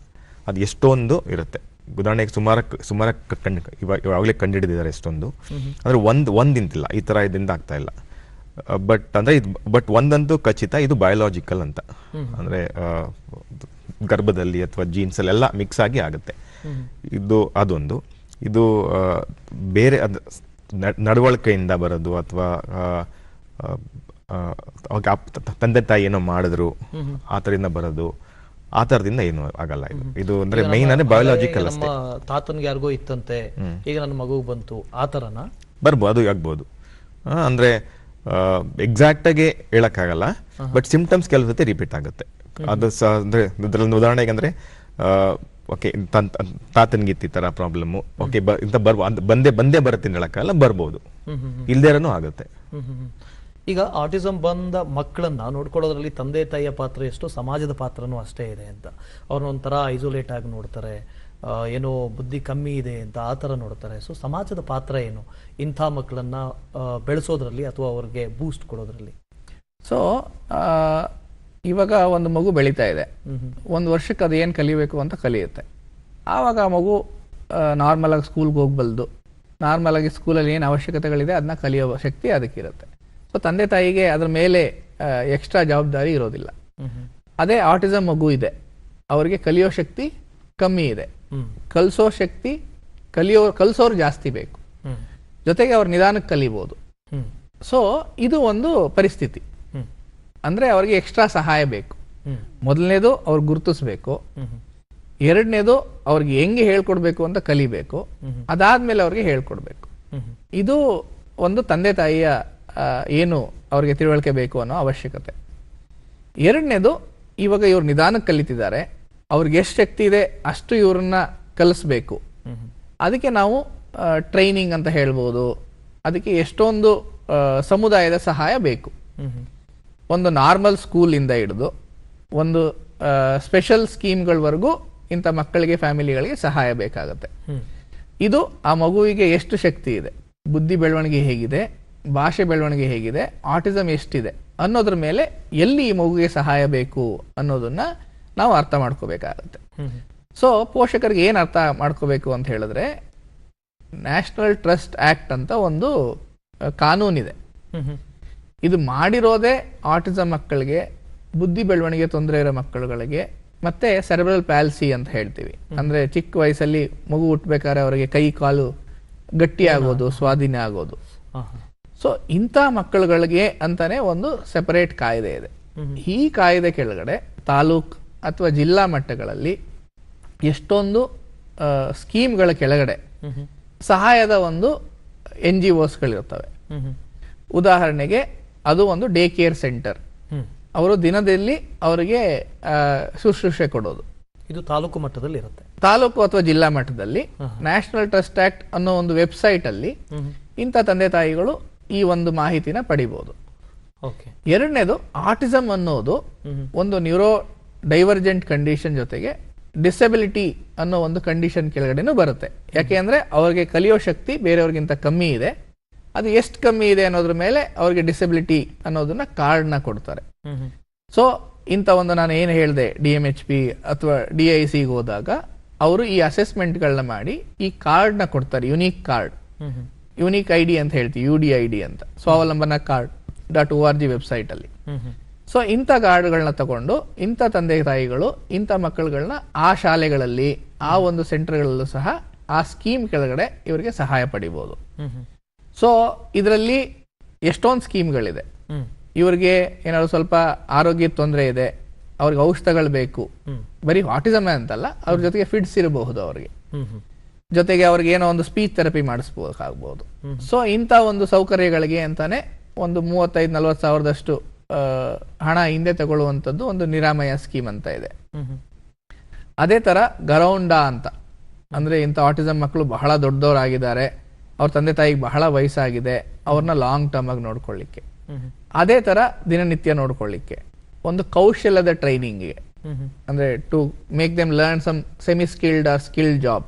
ಅದು ಎಷ್ಟೊಂದು ಇರುತ್ತೆ. ಉದಾಹರಣೆಗೆ ಸುಮಾರು ಸುಮಾರು ಕಂಡು ಇವಾಗ ಇವಾಗಲೇ ಕಂಡುಹಿಡಿದಿದ್ದಾರೆ ಎಷ್ಟೊಂದು. ಅಂದರೆ ಒಂದು ಒಂದು ಇಂತಿಲ್ಲ. ಈ ಥರ ಇದರಿಂದ ಆಗ್ತಾ ಇಲ್ಲ. ಬಟ್ ಅಂದ್ರೆ ಇದು ಬಟ್ ಒಂದಂತೂ ಖಚಿತ ಇದು ಬಯೋಲಾಜಿಕಲ್ ಅಂತ. ಅಂದ್ರೆ ಗರ್ಭದಲ್ಲಿ ಅಥವಾ ಜೀನ್ಸಲ್ಲಿ ಎಲ್ಲ ಮಿಕ್ಸ್ ಆಗಿ ಆಗುತ್ತೆ. ಇದು ಅದೊಂದು. ಇದು ಬೇರೆ ಅದು ನಡವಳಿಕೆಯಿಂದ ಬರೋದು ಅಥವಾ ತಂದೆ ತಾಯಿ ಏನೋ ಮಾಡಿದ್ರು ಆ ಥರದಿಂದ ಬರೋದು ಆ ಥರದಿಂದ ಏನು ಆಗಲ್ಲ ಇದು. ಇದು ಅಂದ್ರೆ ಮೈನ್ ಅಂದ್ರೆ ಬಯೋಲಾಜಿಕಲ್ ಅಷ್ಟೇ. ತಾತನ್ಗೆ ಯಾರಿಗೋ ಇತ್ತಂತೆ. ಈಗ ನನ್ನ ಮಗು ಬಂತು. ಆ ಥರನ ಬರ್ಬೋದು ಅದು ಆಗ್ಬೋದು ಅಂದ್ರೆ ಎಕ್ಸಾಕ್ಟ್ ಆಗಿ ಹೇಳಕ್ಕಾಗಲ್ಲ ಬಟ್ ಸಿಂಪ್ಟಮ್ಸ್ ಕೆಲವು ಸತಿ ರಿಪೀಟ್ ಆಗುತ್ತೆ. ಅದು ಸಹ ಅಂದ್ರೆ ಇದ್ರಲ್ಲಿ ಉದಾಹರಣೆಗೆ ಅಂದ್ರೆ ಓಕೆ ತಾತನಿಗಿತ್ತು ಈ ಥರ ಪ್ರಾಬ್ಲಮ್ಮು ಓಕೆ ಬ ಇಂಥ ಬರ್ಬೋ ಅಂತ ಬಂದೇ ಬಂದೇ ಬರುತ್ತೆ ಹೇಳೋಕ್ಕಾಗಲ್ಲ ಬರ್ಬೋದು. ಇಲ್ದೇರನೂ ಆಗುತ್ತೆ. ಈಗ ಆಟಿಸಮ್ ಬಂದ ಮಕ್ಕಳನ್ನ ನೋಡ್ಕೊಳ್ಳೋದ್ರಲ್ಲಿ ತಂದೆ ತಾಯಿಯ ಪಾತ್ರ ಎಷ್ಟು ಸಮಾಜದ ಪಾತ್ರನೂ ಅಷ್ಟೇ ಇದೆ ಅಂತ. ಅವ್ರನ್ನ ಒಂಥರ ಐಸೋಲೇಟ್ ಆಗಿ ನೋಡ್ತಾರೆ. ಏನೋ ಬುದ್ಧಿ ಕಮ್ಮಿ ಇದೆ ಅಂತ ಆ ಥರ ನೋಡ್ತಾರೆ. ಸೊ ಸಮಾಜದ ಪಾತ್ರ ಏನು? ಇಂಥ ಮಕ್ಕಳನ್ನು ಬೆಳೆಸೋದ್ರಲ್ಲಿ ಅಥವಾ ಅವ್ರಿಗೆ ಬೂಸ್ಟ್ ಕೊಡೋದ್ರಲ್ಲಿ? ಸೊ ಇವಾಗ ಒಂದು ಮಗು ಬೆಳೀತಾ ಇದೆ. ಒಂದು ವರ್ಷಕ್ಕೆ ಅದು ಏನು ಕಲಿಬೇಕು ಅಂತ ಕಲಿಯುತ್ತೆ. ಆವಾಗ ಆ ಮಗು ನಾರ್ಮಲ್ ಆಗಿ ಸ್ಕೂಲ್ಗೆ ಹೋಗ್ಬಲ್ದು. ನಾರ್ಮಲಾಗಿ ಸ್ಕೂಲಲ್ಲಿ ಏನು ಅವಶ್ಯಕತೆಗಳಿದೆ ಅದನ್ನ ಕಲಿಯೋ ಶಕ್ತಿ ಅದಕ್ಕಿರುತ್ತೆ. ಸೊ ತಂದೆ ತಾಯಿಗೆ ಅದ್ರ ಮೇಲೆ ಎಕ್ಸ್ಟ್ರಾ ಜವಾಬ್ದಾರಿ ಇರೋದಿಲ್ಲ. ಅದೇ ಆಟಿಸಮ್ ಮಗು ಇದೆ. ಅವರಿಗೆ ಕಲಿಯೋ ಶಕ್ತಿ ಕಮ್ಮಿ ಇದೆ. ಕಲಿಸೋ ಶಕ್ತಿ ಕಲಿಯೋ, ಕಲಿಸೋರು ಜಾಸ್ತಿ ಬೇಕು. ಜೊತೆಗೆ ಅವ್ರು ನಿಧಾನಕ್ಕೆ ಕಲಿಬೋದು. ಸೊ ಇದು ಒಂದು ಪರಿಸ್ಥಿತಿ. ಅಂದ್ರೆ ಅವರಿಗೆ ಎಕ್ಸ್ಟ್ರಾ ಸಹಾಯ ಬೇಕು. ಮೊದಲನೇದು ಅವ್ರು ಗುರುತಿಸ್ಬೇಕು. ಎರಡನೇದು ಅವ್ರಿಗೆ ಹೆಂಗೆ ಹೇಳ್ಕೊಡ್ಬೇಕು ಅಂತ ಕಲಿಬೇಕು. ಅದಾದ್ಮೇಲೆ ಅವ್ರಿಗೆ ಹೇಳ್ಕೊಡ್ಬೇಕು. ಇದು ಒಂದು ತಂದೆ ತಾಯಿಯ ಏನು ಅವ್ರಿಗೆ ತಿಳುವಳಿಕೆ ಬೇಕು ಅನ್ನೋ ಅವಶ್ಯಕತೆ. ಎರಡನೇದು ಇವಾಗ ಇವ್ರು ನಿಧಾನಕ್ಕೆ ಕಲಿತಿದ್ದಾರೆ. ಅವ್ರಿಗೆ ಎಷ್ಟು ಶಕ್ತಿ ಇದೆ, ಅಷ್ಟು ಇವ್ರನ್ನ ಕಲಿಸ್ಬೇಕು. ಅದಕ್ಕೆ ನಾವು ಟ್ರೈನಿಂಗ್ ಅಂತ ಹೇಳ್ಬೋದು. ಅದಕ್ಕೆ ಎಷ್ಟೊಂದು ಸಮುದಾಯದ ಸಹಾಯ ಬೇಕು. ಒಂದು ನಾರ್ಮಲ್ ಸ್ಕೂಲಿಂದ ಹಿಡಿದು, ಒಂದು ಸ್ಪೆಷಲ್ ಸ್ಕೀಮ್ಗಳವರೆಗೂ ಇಂಥ ಮಕ್ಕಳಿಗೆ ಫ್ಯಾಮಿಲಿಗಳಿಗೆ ಸಹಾಯ ಬೇಕಾಗುತ್ತೆ. ಇದು ಆ ಮಗುವಿಗೆ ಎಷ್ಟು ಶಕ್ತಿ ಇದೆ, ಬುದ್ಧಿ ಬೆಳವಣಿಗೆ ಹೇಗಿದೆ, ಭಾಷೆ ಬೆಳವಣಿಗೆ ಹೇಗಿದೆ ಆಟಿಸಮ್ ಎಷ್ಟಿದೆ ಅನ್ನೋದ್ರ ಮೇಲೆ ಎಲ್ಲಿ ಈ ಮಗುವಿಗೆ ಸಹಾಯ ಬೇಕು ಅನ್ನೋದನ್ನ ನಾವು ಅರ್ಥ ಮಾಡ್ಕೋಬೇಕಾಗತ್ತೆ. ಸೊ ಪೋಷಕರಿಗೆ ಏನು ಅರ್ಥ ಮಾಡ್ಕೋಬೇಕು ಅಂತ ಹೇಳಿದ್ರೆ ನ್ಯಾಷನಲ್ ಟ್ರಸ್ಟ್ ಆಕ್ಟ್ ಅಂತ ಒಂದು ಕಾನೂನಿದೆ. ಇದು ಮಾಡಿರೋದೇ ಆಟಿಸಮ್ ಮಕ್ಕಳಿಗೆ ಬುದ್ಧಿ ಬೆಳವಣಿಗೆ ತೊಂದರೆ ಇರೋ ಮಕ್ಕಳುಗಳಿಗೆ ಮತ್ತೆ ಸೆರೆಬ್ರಲ್ ಪ್ಯಾಲ್ಸಿ ಅಂತ ಹೇಳ್ತೀವಿ. ಅಂದ್ರೆ ಚಿಕ್ಕ ವಯಸ್ಸಲ್ಲಿ ಮಗು ಹುಟ್ಟಬೇಕಾದ್ರೆ ಅವರಿಗೆ ಕೈ ಕಾಲು ಗಟ್ಟಿ ಆಗೋದು ಸ್ವಾಧೀನ ಆಗೋದು. ಸೊ ಇಂಥ ಮಕ್ಕಳುಗಳಿಗೆ ಅಂತಾನೆ ಒಂದು ಸೆಪರೇಟ್ ಕಾಯ್ದೆ ಇದೆ. ಈ ಕಾಯ್ದೆ ಕೆಳಗಡೆ ತಾಲೂಕ್ ಅಥವಾ ಜಿಲ್ಲಾ ಮಟ್ಟಗಳಲ್ಲಿ ಎಷ್ಟೊಂದು ಸ್ಕೀಮ್ಗಳ ಕೆಳಗಡೆ ಸಹಾಯದ ಒಂದು ಎನ್ ಜಿ ಓಸ್ಗಳಿರ್ತವೆ ಉದಾಹರಣೆಗೆ ಅದು ಒಂದು ಡೇ ಕೇರ್ ಸೆಂಟರ್. ಅವರು ದಿನದಲ್ಲಿ ಅವರಿಗೆ ಶುಶ್ರೂಷೆ ಕೊಡೋದು. ಇದು ತಾಲೂಕು ಮಟ್ಟದಲ್ಲಿ ಇರುತ್ತೆ. ತಾಲೂಕು ಅಥವಾ ಜಿಲ್ಲಾ ಮಟ್ಟದಲ್ಲಿ ನ್ಯಾಷನಲ್ ಟ್ರಸ್ಟ್ ಆಕ್ಟ್ ಅನ್ನೋ ಒಂದು ವೆಬ್ಸೈಟ್ ಅಲ್ಲಿ ಇಂಥ ತಂದೆ ತಾಯಿಗಳು ಈ ಒಂದು ಮಾಹಿತಿನ ಪಡಿಬಹುದು ಓಕೆ. ಎರಡನೇದು ಆಟಿಸಮ್ ಅನ್ನೋದು ಒಂದು ನ್ಯೂರೋ ಡೈವರ್ಜೆಂಟ್ ಕಂಡೀಷನ್ ಜೊತೆಗೆ ಡಿಸೆಬಿಲಿಟಿ ಅನ್ನೋ ಒಂದು ಕಂಡೀಷನ್ ಕೆಳಗಡೆನೂ ಬರುತ್ತೆ. ಯಾಕೆ ಅಂದರೆ ಅವ್ರಿಗೆ ಕಲಿಯೋ ಶಕ್ತಿ ಬೇರೆಯವ್ರಿಗಿಂತ ಕಮ್ಮಿ ಇದೆ. ಅದು ಎಷ್ಟು ಕಮ್ಮಿ ಇದೆ ಅನ್ನೋದ್ರ ಮೇಲೆ ಅವ್ರಿಗೆ ಡಿಸೆಬಿಲಿಟಿ ಅನ್ನೋದನ್ನ ಕಾರ್ಡ್ನ ಕೊಡ್ತಾರೆ. ಸೊ ಇಂಥ ಒಂದು ನಾನು ಏನು ಹೇಳಿದೆ ಡಿ ಎಂ ಎಚ್ ಪಿ ಅಥವಾ ಡಿ ಐ ಸಿಗೆ ಹೋದಾಗ ಅವರು ಈ ಅಸೆಸ್ಮೆಂಟ್ಗಳನ್ನ ಮಾಡಿ ಈ ಕಾರ್ಡ್ನ ಕೊಡ್ತಾರೆ unique card. Unique I D ಅಂತ ಹೇಳ್ತೀವಿ ಯು ಡಿ ಐ ಡಿ ಅಂತ. Swavalamban card dot O R G ವೆಬ್ಸೈಟಲ್ಲಿ. ಸೊ ಇಂಥ ಗಾರ್ಡ್ಗಳನ್ನ ತಗೊಂಡು ಇಂಥ ತಂದೆ ತಾಯಿಗಳು ಇಂಥ ಮಕ್ಕಳುಗಳನ್ನ ಆ ಶಾಲೆಗಳಲ್ಲಿ ಆ ಒಂದು ಸೆಂಟರ್ಗಳಲ್ಲೂ ಸಹ ಆ ಸ್ಕೀಮ್ ಕೆಳಗಡೆ ಇವರಿಗೆ ಸಹಾಯ ಪಡಿಬೋದು. ಸೊ ಇದರಲ್ಲಿ ಎಷ್ಟೊಂದು ಸ್ಕೀಮ್ಗಳಿದೆ. ಇವರಿಗೆ ಏನಾದ್ರು ಸ್ವಲ್ಪ ಆರೋಗ್ಯ ತೊಂದರೆ ಇದೆ ಅವ್ರಿಗೆ ಔಷಧಗಳು ಬೇಕು ಬರೀ ಆಟಿಸಮ್ ಅಂತಲ್ಲ ಅವ್ರ ಜೊತೆಗೆ ಫಿಟ್ಸ್ ಇರಬಹುದು ಅವ್ರಿಗೆ. ಜೊತೆಗೆ ಅವ್ರಿಗೆ ಏನೋ ಒಂದು ಸ್ಪೀಚ್ ಥೆರಪಿ ಮಾಡಿಸ್ಬೇಕಾಗ್ಬೋದು ಸೊ ಇಂಥ ಒಂದು ಸೌಕರ್ಯಗಳಿಗೆ ಅಂತಾನೆ ಒಂದು ಮೂವತ್ತೈದು ನಲ್ವತ್ತು ಸಾವಿರದಷ್ಟು ಹಣ ಹಿಂದೆ ತಗೊಳ್ಳುವಂಥದ್ದು ಒಂದು ನಿರಾಮಯ ಸ್ಕೀಮ್ ಅಂತ ಇದೆ. ಅದೇ ತರ ಗರೌಂಡ ಅಂತ. ಅಂದ್ರೆ ಇಂಥ ಆಟಿಸಮ್ ಮಕ್ಕಳು ಬಹಳ ದೊಡ್ಡದವರಾಗಿದ್ದಾರೆ ಅವ್ರ ತಂದೆ ತಾಯಿಗೆ ಬಹಳ ವಯಸ್ಸಾಗಿದೆ. ಅವ್ರನ್ನ ಲಾಂಗ್ ಟರ್ಮ್ ಆಗಿ ನೋಡ್ಕೊಳ್ಳಿಕ್ಕೆ. ಅದೇ ತರ ದಿನನಿತ್ಯ ನೋಡ್ಕೊಳ್ಳಿಕ್ಕೆ. ಒಂದು ಕೌಶಲ್ಯದ ಟ್ರೈನಿಂಗ್ಗೆ ಅಂದ್ರೆ to make them learn some semi skilled or skilled job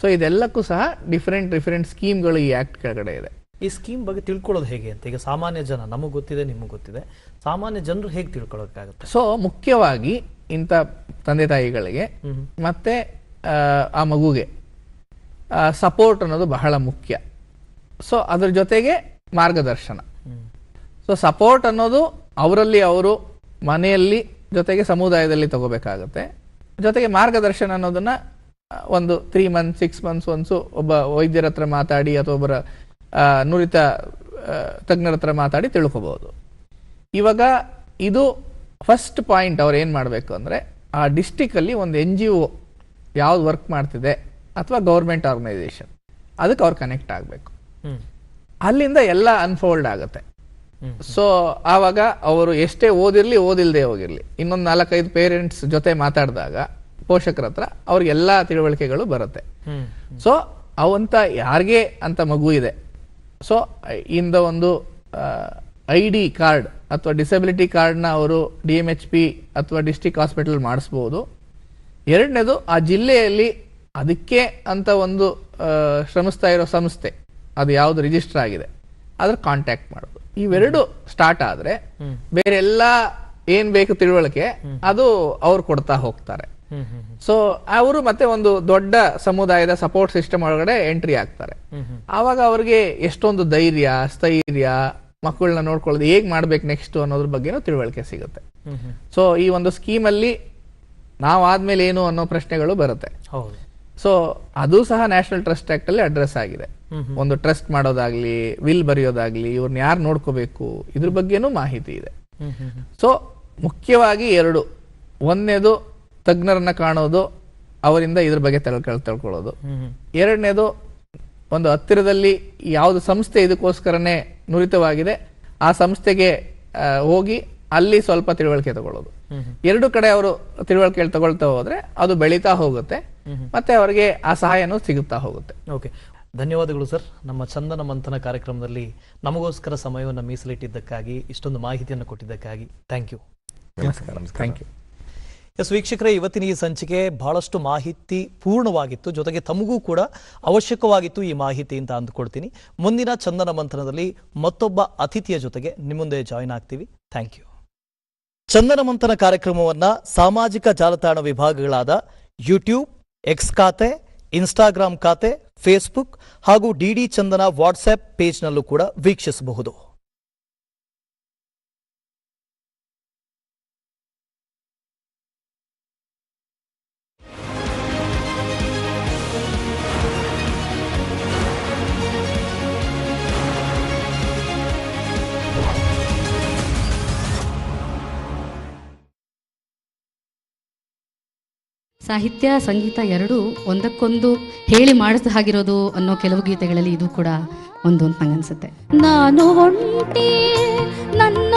so ಇದೆಲ್ಲಕ್ಕೂ ಸಹ ಡಿಫರೆಂಟ್ ಡಿಫರೆಂಟ್ ಸ್ಕೀಮ್ಗಳು ಈ ಆಕ್ಟ್ ಕೆಳಗಡೆ ಇದೆ. ಈ ಸ್ಕೀಮ್ ಬಗ್ಗೆ ತಿಳ್ಕೊಳ್ಳೋದು ಹೇಗೆ ಅಂತ? ಈಗ ಸಾಮಾನ್ಯ ಜನ ನಮಗೆ ಗೊತ್ತಿದೆ ನಿಮಗೆ ಗೊತ್ತಿದೆ. ಸಾಮಾನ್ಯ ಜನರು ಹೇಗೆ ತಿಳ್ಕೊಳ್ಳೋಕ್ಕಾಗುತ್ತೆ ಸೊ ಮುಖ್ಯವಾಗಿ ಇಂಥ ತಂದೆ ತಾಯಿಗಳಿಗೆ ಮತ್ತೆ ಆ, ಮಗುಗೆ ಸಪೋರ್ಟ್ ಅನ್ನೋದು ಬಹಳ ಮುಖ್ಯ. ಸೊ ಅದ್ರ ಜೊತೆಗೆ ಮಾರ್ಗದರ್ಶನ. ಸೊ ಸಪೋರ್ಟ್ ಅನ್ನೋದು ಅವರಲ್ಲಿ ಅವರು ಮನೆಯಲ್ಲಿ ಜೊತೆಗೆ ಸಮುದಾಯದಲ್ಲಿ ತಗೋಬೇಕಾಗತ್ತೆ. ಜೊತೆಗೆ ಮಾರ್ಗದರ್ಶನ ಅನ್ನೋದನ್ನ ಒಂದು three month six months once ಒಬ್ಬ ವೈದ್ಯರ ಹತ್ರ ಮಾತಾಡಿ ಅಥವಾ ಒಬ್ಬರ ನುರಿತ ತಜ್ಞರ ಹತ್ರ ಮಾತಾಡಿ ತಿಳ್ಕೊಬಹುದು ಇವಾಗ ಇದು ಫಸ್ಟ್ ಪಾಯಿಂಟ್ ಅವ್ರು ಏನು ಮಾಡಬೇಕು ಅಂದರೆ ಆ ಡಿಸ್ಟಿಕ್ ಅಲ್ಲಿ ಒಂದು ಎನ್ ಜಿ ಒ ಯಾವ್ದು ವರ್ಕ್ ಮಾಡ್ತಿದೆ ಅಥವಾ ಗೌರ್ಮೆಂಟ್ ಆರ್ಗನೈಸೇಷನ್ ಅದಕ್ಕೆ ಅವ್ರು ಕನೆಕ್ಟ್ ಆಗಬೇಕು. ಅಲ್ಲಿಂದ ಎಲ್ಲ ಅನ್ಫೋಲ್ಡ್ ಆಗುತ್ತೆ. ಸೊ ಆವಾಗ ಅವರು ಎಷ್ಟೇ ಓದಿರ್ಲಿ ಓದಿಲ್ದೆ ಹೋಗಿರಲಿ. ಇನ್ನೊಂದು ನಾಲ್ಕೈದು ಪೇರೆಂಟ್ಸ್ ಜೊತೆ ಮಾತಾಡಿದಾಗ ಪೋಷಕರ ಹತ್ರ ಅವ್ರಿಗೆಲ್ಲ ತಿಳುವಳಿಕೆಗಳು ಬರುತ್ತೆ. ಸೊ ಅವಂತ ಯಾರಿಗೆ ಅಂತ ಮಗು ಇದೆ? ಸೊ ಇಂದ ಒಂದು ಐ ಡಿ ಕಾರ್ಡ್ ಅಥವಾ ಡಿಸಬಿಲಿಟಿ ಕಾರ್ಡ್ನ ಅವರು ಡಿ ಎಂ ಎಚ್ ಪಿ ಅಥವಾ ಡಿಸ್ಟಿಕ್ ಹಾಸ್ಪಿಟಲ್ ಮಾಡಿಸ್ಬೋದು. ಎರಡನೇದು ಆ ಜಿಲ್ಲೆಯಲ್ಲಿ ಅದಕ್ಕೆ ಅಂತ ಒಂದು ಶ್ರಮಿಸ್ತಾ ಇರೋ ಸಂಸ್ಥೆ ಅದು ಯಾವ್ದು ರಿಜಿಸ್ಟರ್ ಆಗಿದೆ ಅದ್ರ ಕಾಂಟ್ಯಾಕ್ಟ್ ಮಾಡೋದು. ಇವೆರಡು ಸ್ಟಾರ್ಟ್ ಆದ್ರೆ ಬೇರೆಲ್ಲ ಏನ್ ಬೇಕು ತಿಳುವಳಿಕೆ ಅದು ಅವ್ರು ಕೊಡ್ತಾ ಹೋಗ್ತಾರೆ. ಸೊ ಅವರು ಮತ್ತೆ ಒಂದು ದೊಡ್ಡ ಸಮುದಾಯದ ಸಪೋರ್ಟ್ ಸಿಸ್ಟಮ್ ಒಳಗಡೆ ಎಂಟ್ರಿ ಆಗ್ತಾರೆ. ಆವಾಗ ಅವ್ರಿಗೆ ಎಷ್ಟೊಂದು ಧೈರ್ಯ ಸ್ಥೈರ್ಯ ಮಕ್ಕಳನ್ನ ನೋಡ್ಕೊಳ್ಳೋದು ಹೇಗ್ ಮಾಡ್ಬೇಕು ನೆಕ್ಸ್ಟ್ ಅನ್ನೋದ್ರ ಬಗ್ಗೆನೂ ತಿಳುವಳಿಕೆ ಸಿಗುತ್ತೆ. ಸೊ ಈ ಒಂದು ಸ್ಕೀಮ್ ಅಲ್ಲಿ ನಾವಾದ್ಮೇಲೆ ಏನು ಅನ್ನೋ ಪ್ರಶ್ನೆಗಳು ಬರುತ್ತೆ. ಸೊ ಅದು ಸಹ ನ್ಯಾಷನಲ್ ಟ್ರಸ್ಟ್ ಆಕ್ಟ್ ಅಲ್ಲಿ ಅಡ್ರೆಸ್ ಆಗಿದೆ. ಒಂದು ಟ್ರಸ್ಟ್ ಮಾಡೋದಾಗ್ಲಿ ವಿಲ್ ಬರೆಯೋದಾಗ್ಲಿ ಇವ್ರನ್ನ ಯಾರು ನೋಡ್ಕೋಬೇಕು ಇದ್ರ ಬಗ್ಗೆನೂ ಮಾಹಿತಿ ಇದೆ. ಸೊ ಮುಖ್ಯವಾಗಿ ಎರಡು. ಒಂದನೇದು ತಜ್ಞರನ್ನ ಕಾಣೋದು ಅವರಿಂದ ಇದ್ರ ಬಗ್ಗೆ ತಿಳ್ಕೊಳ್ ತಿಳ್ಕೊಳ್ಳೋದು. ಎರಡನೇದು ಒಂದು ಹತ್ತಿರದಲ್ಲಿ ಯಾವುದು ಸಂಸ್ಥೆ ಇದಕ್ಕೋಸ್ಕರನೇ ನುರಿತವಾಗಿದೆ ಆ ಸಂಸ್ಥೆಗೆ ಹೋಗಿ ಅಲ್ಲಿ ಸ್ವಲ್ಪ ತಿಳುವಳಿಕೆ ತಗೊಳ್ಳೋದು. ಎರಡು ಕಡೆ ಅವರು ತಿಳುವಳಿಕೆ ತಗೊಳ್ತಾ ಹೋದ್ರೆ ಅದು ಬೆಳೀತಾ ಹೋಗುತ್ತೆ ಮತ್ತೆ ಅವರಿಗೆ ಆ ಸಹಾಯನೂ ಸಿಗುತ್ತಾ ಹೋಗುತ್ತೆ. ಓಕೆ. ಧನ್ಯವಾದಗಳು ಸರ್. ನಮ್ಮ ಚಂದನ ಮಂಥನ ಕಾರ್ಯಕ್ರಮದಲ್ಲಿ ನಮಗೋಸ್ಕರ ಸಮಯವನ್ನು ಮೀಸಲಿಟ್ಟಿದ್ದಕ್ಕಾಗಿ ಇಷ್ಟೊಂದು ಮಾಹಿತಿಯನ್ನು ಕೊಟ್ಟಿದ್ದಕ್ಕಾಗಿ ಥ್ಯಾಂಕ್ ಯು. ನಮಸ್ಕಾರ. Thank you. ಎಸ್, ವೀಕ್ಷಕರೇ, ಇವತ್ತಿನ ಈ ಸಂಚಿಕೆ ಬಹಳಷ್ಟು ಮಾಹಿತಿ ಪೂರ್ಣವಾಗಿತ್ತು. ಜೊತೆಗೆ ತಮಗೂ ಕೂಡ ಅವಶ್ಯಕವಾಗಿತ್ತು ಈ ಮಾಹಿತಿ ಅಂತ ಅಂದುಕೊಳ್ತೀನಿ. ಮುಂದಿನ ಚಂದನ ಮಂಥನದಲ್ಲಿ ಮತ್ತೊಬ್ಬ ಅತಿಥಿಯ ಜೊತೆಗೆ ನಿಮ್ಮ ಮುಂದೆ ಜಾಯಿನ್ ಆಗ್ತೀವಿ. ಥ್ಯಾಂಕ್ ಯು ಚಂದನ ಮಂಥನ ಕಾರ್ಯಕ್ರಮವನ್ನು ಸಾಮಾಜಿಕ ಜಾಲತಾಣ ವಿಭಾಗಗಳಾದ ಯೂಟ್ಯೂಬ್ ಎಕ್ಸ್ ಖಾತೆ ಇನ್ಸ್ಟಾಗ್ರಾಮ್ ಖಾತೆ ಫೇಸ್ಬುಕ್ ಹಾಗೂ ಡಿಡಿ ಚಂದನ ವಾಟ್ಸ್ಆ್ಯಪ್ ಪೇಜ್ನಲ್ಲೂ ಕೂಡ ವೀಕ್ಷಿಸಬಹುದು. ಸಾಹಿತ್ಯ, ಸಂಗೀತ ಎರಡೂ ಒಂದಕ್ಕೊಂದು ಹೇಳಿ ಮಾಡಿದ ಹಾಗಿರೋದು ಅನ್ನೋ ಕೆಲವು ಗೀತೆಗಳಲ್ಲಿ ಇದು ಕೂಡ ಒಂದು ಅಂತ ನಂಗನ್ಸುತ್ತೆ. ನಾನು ನನ್ನ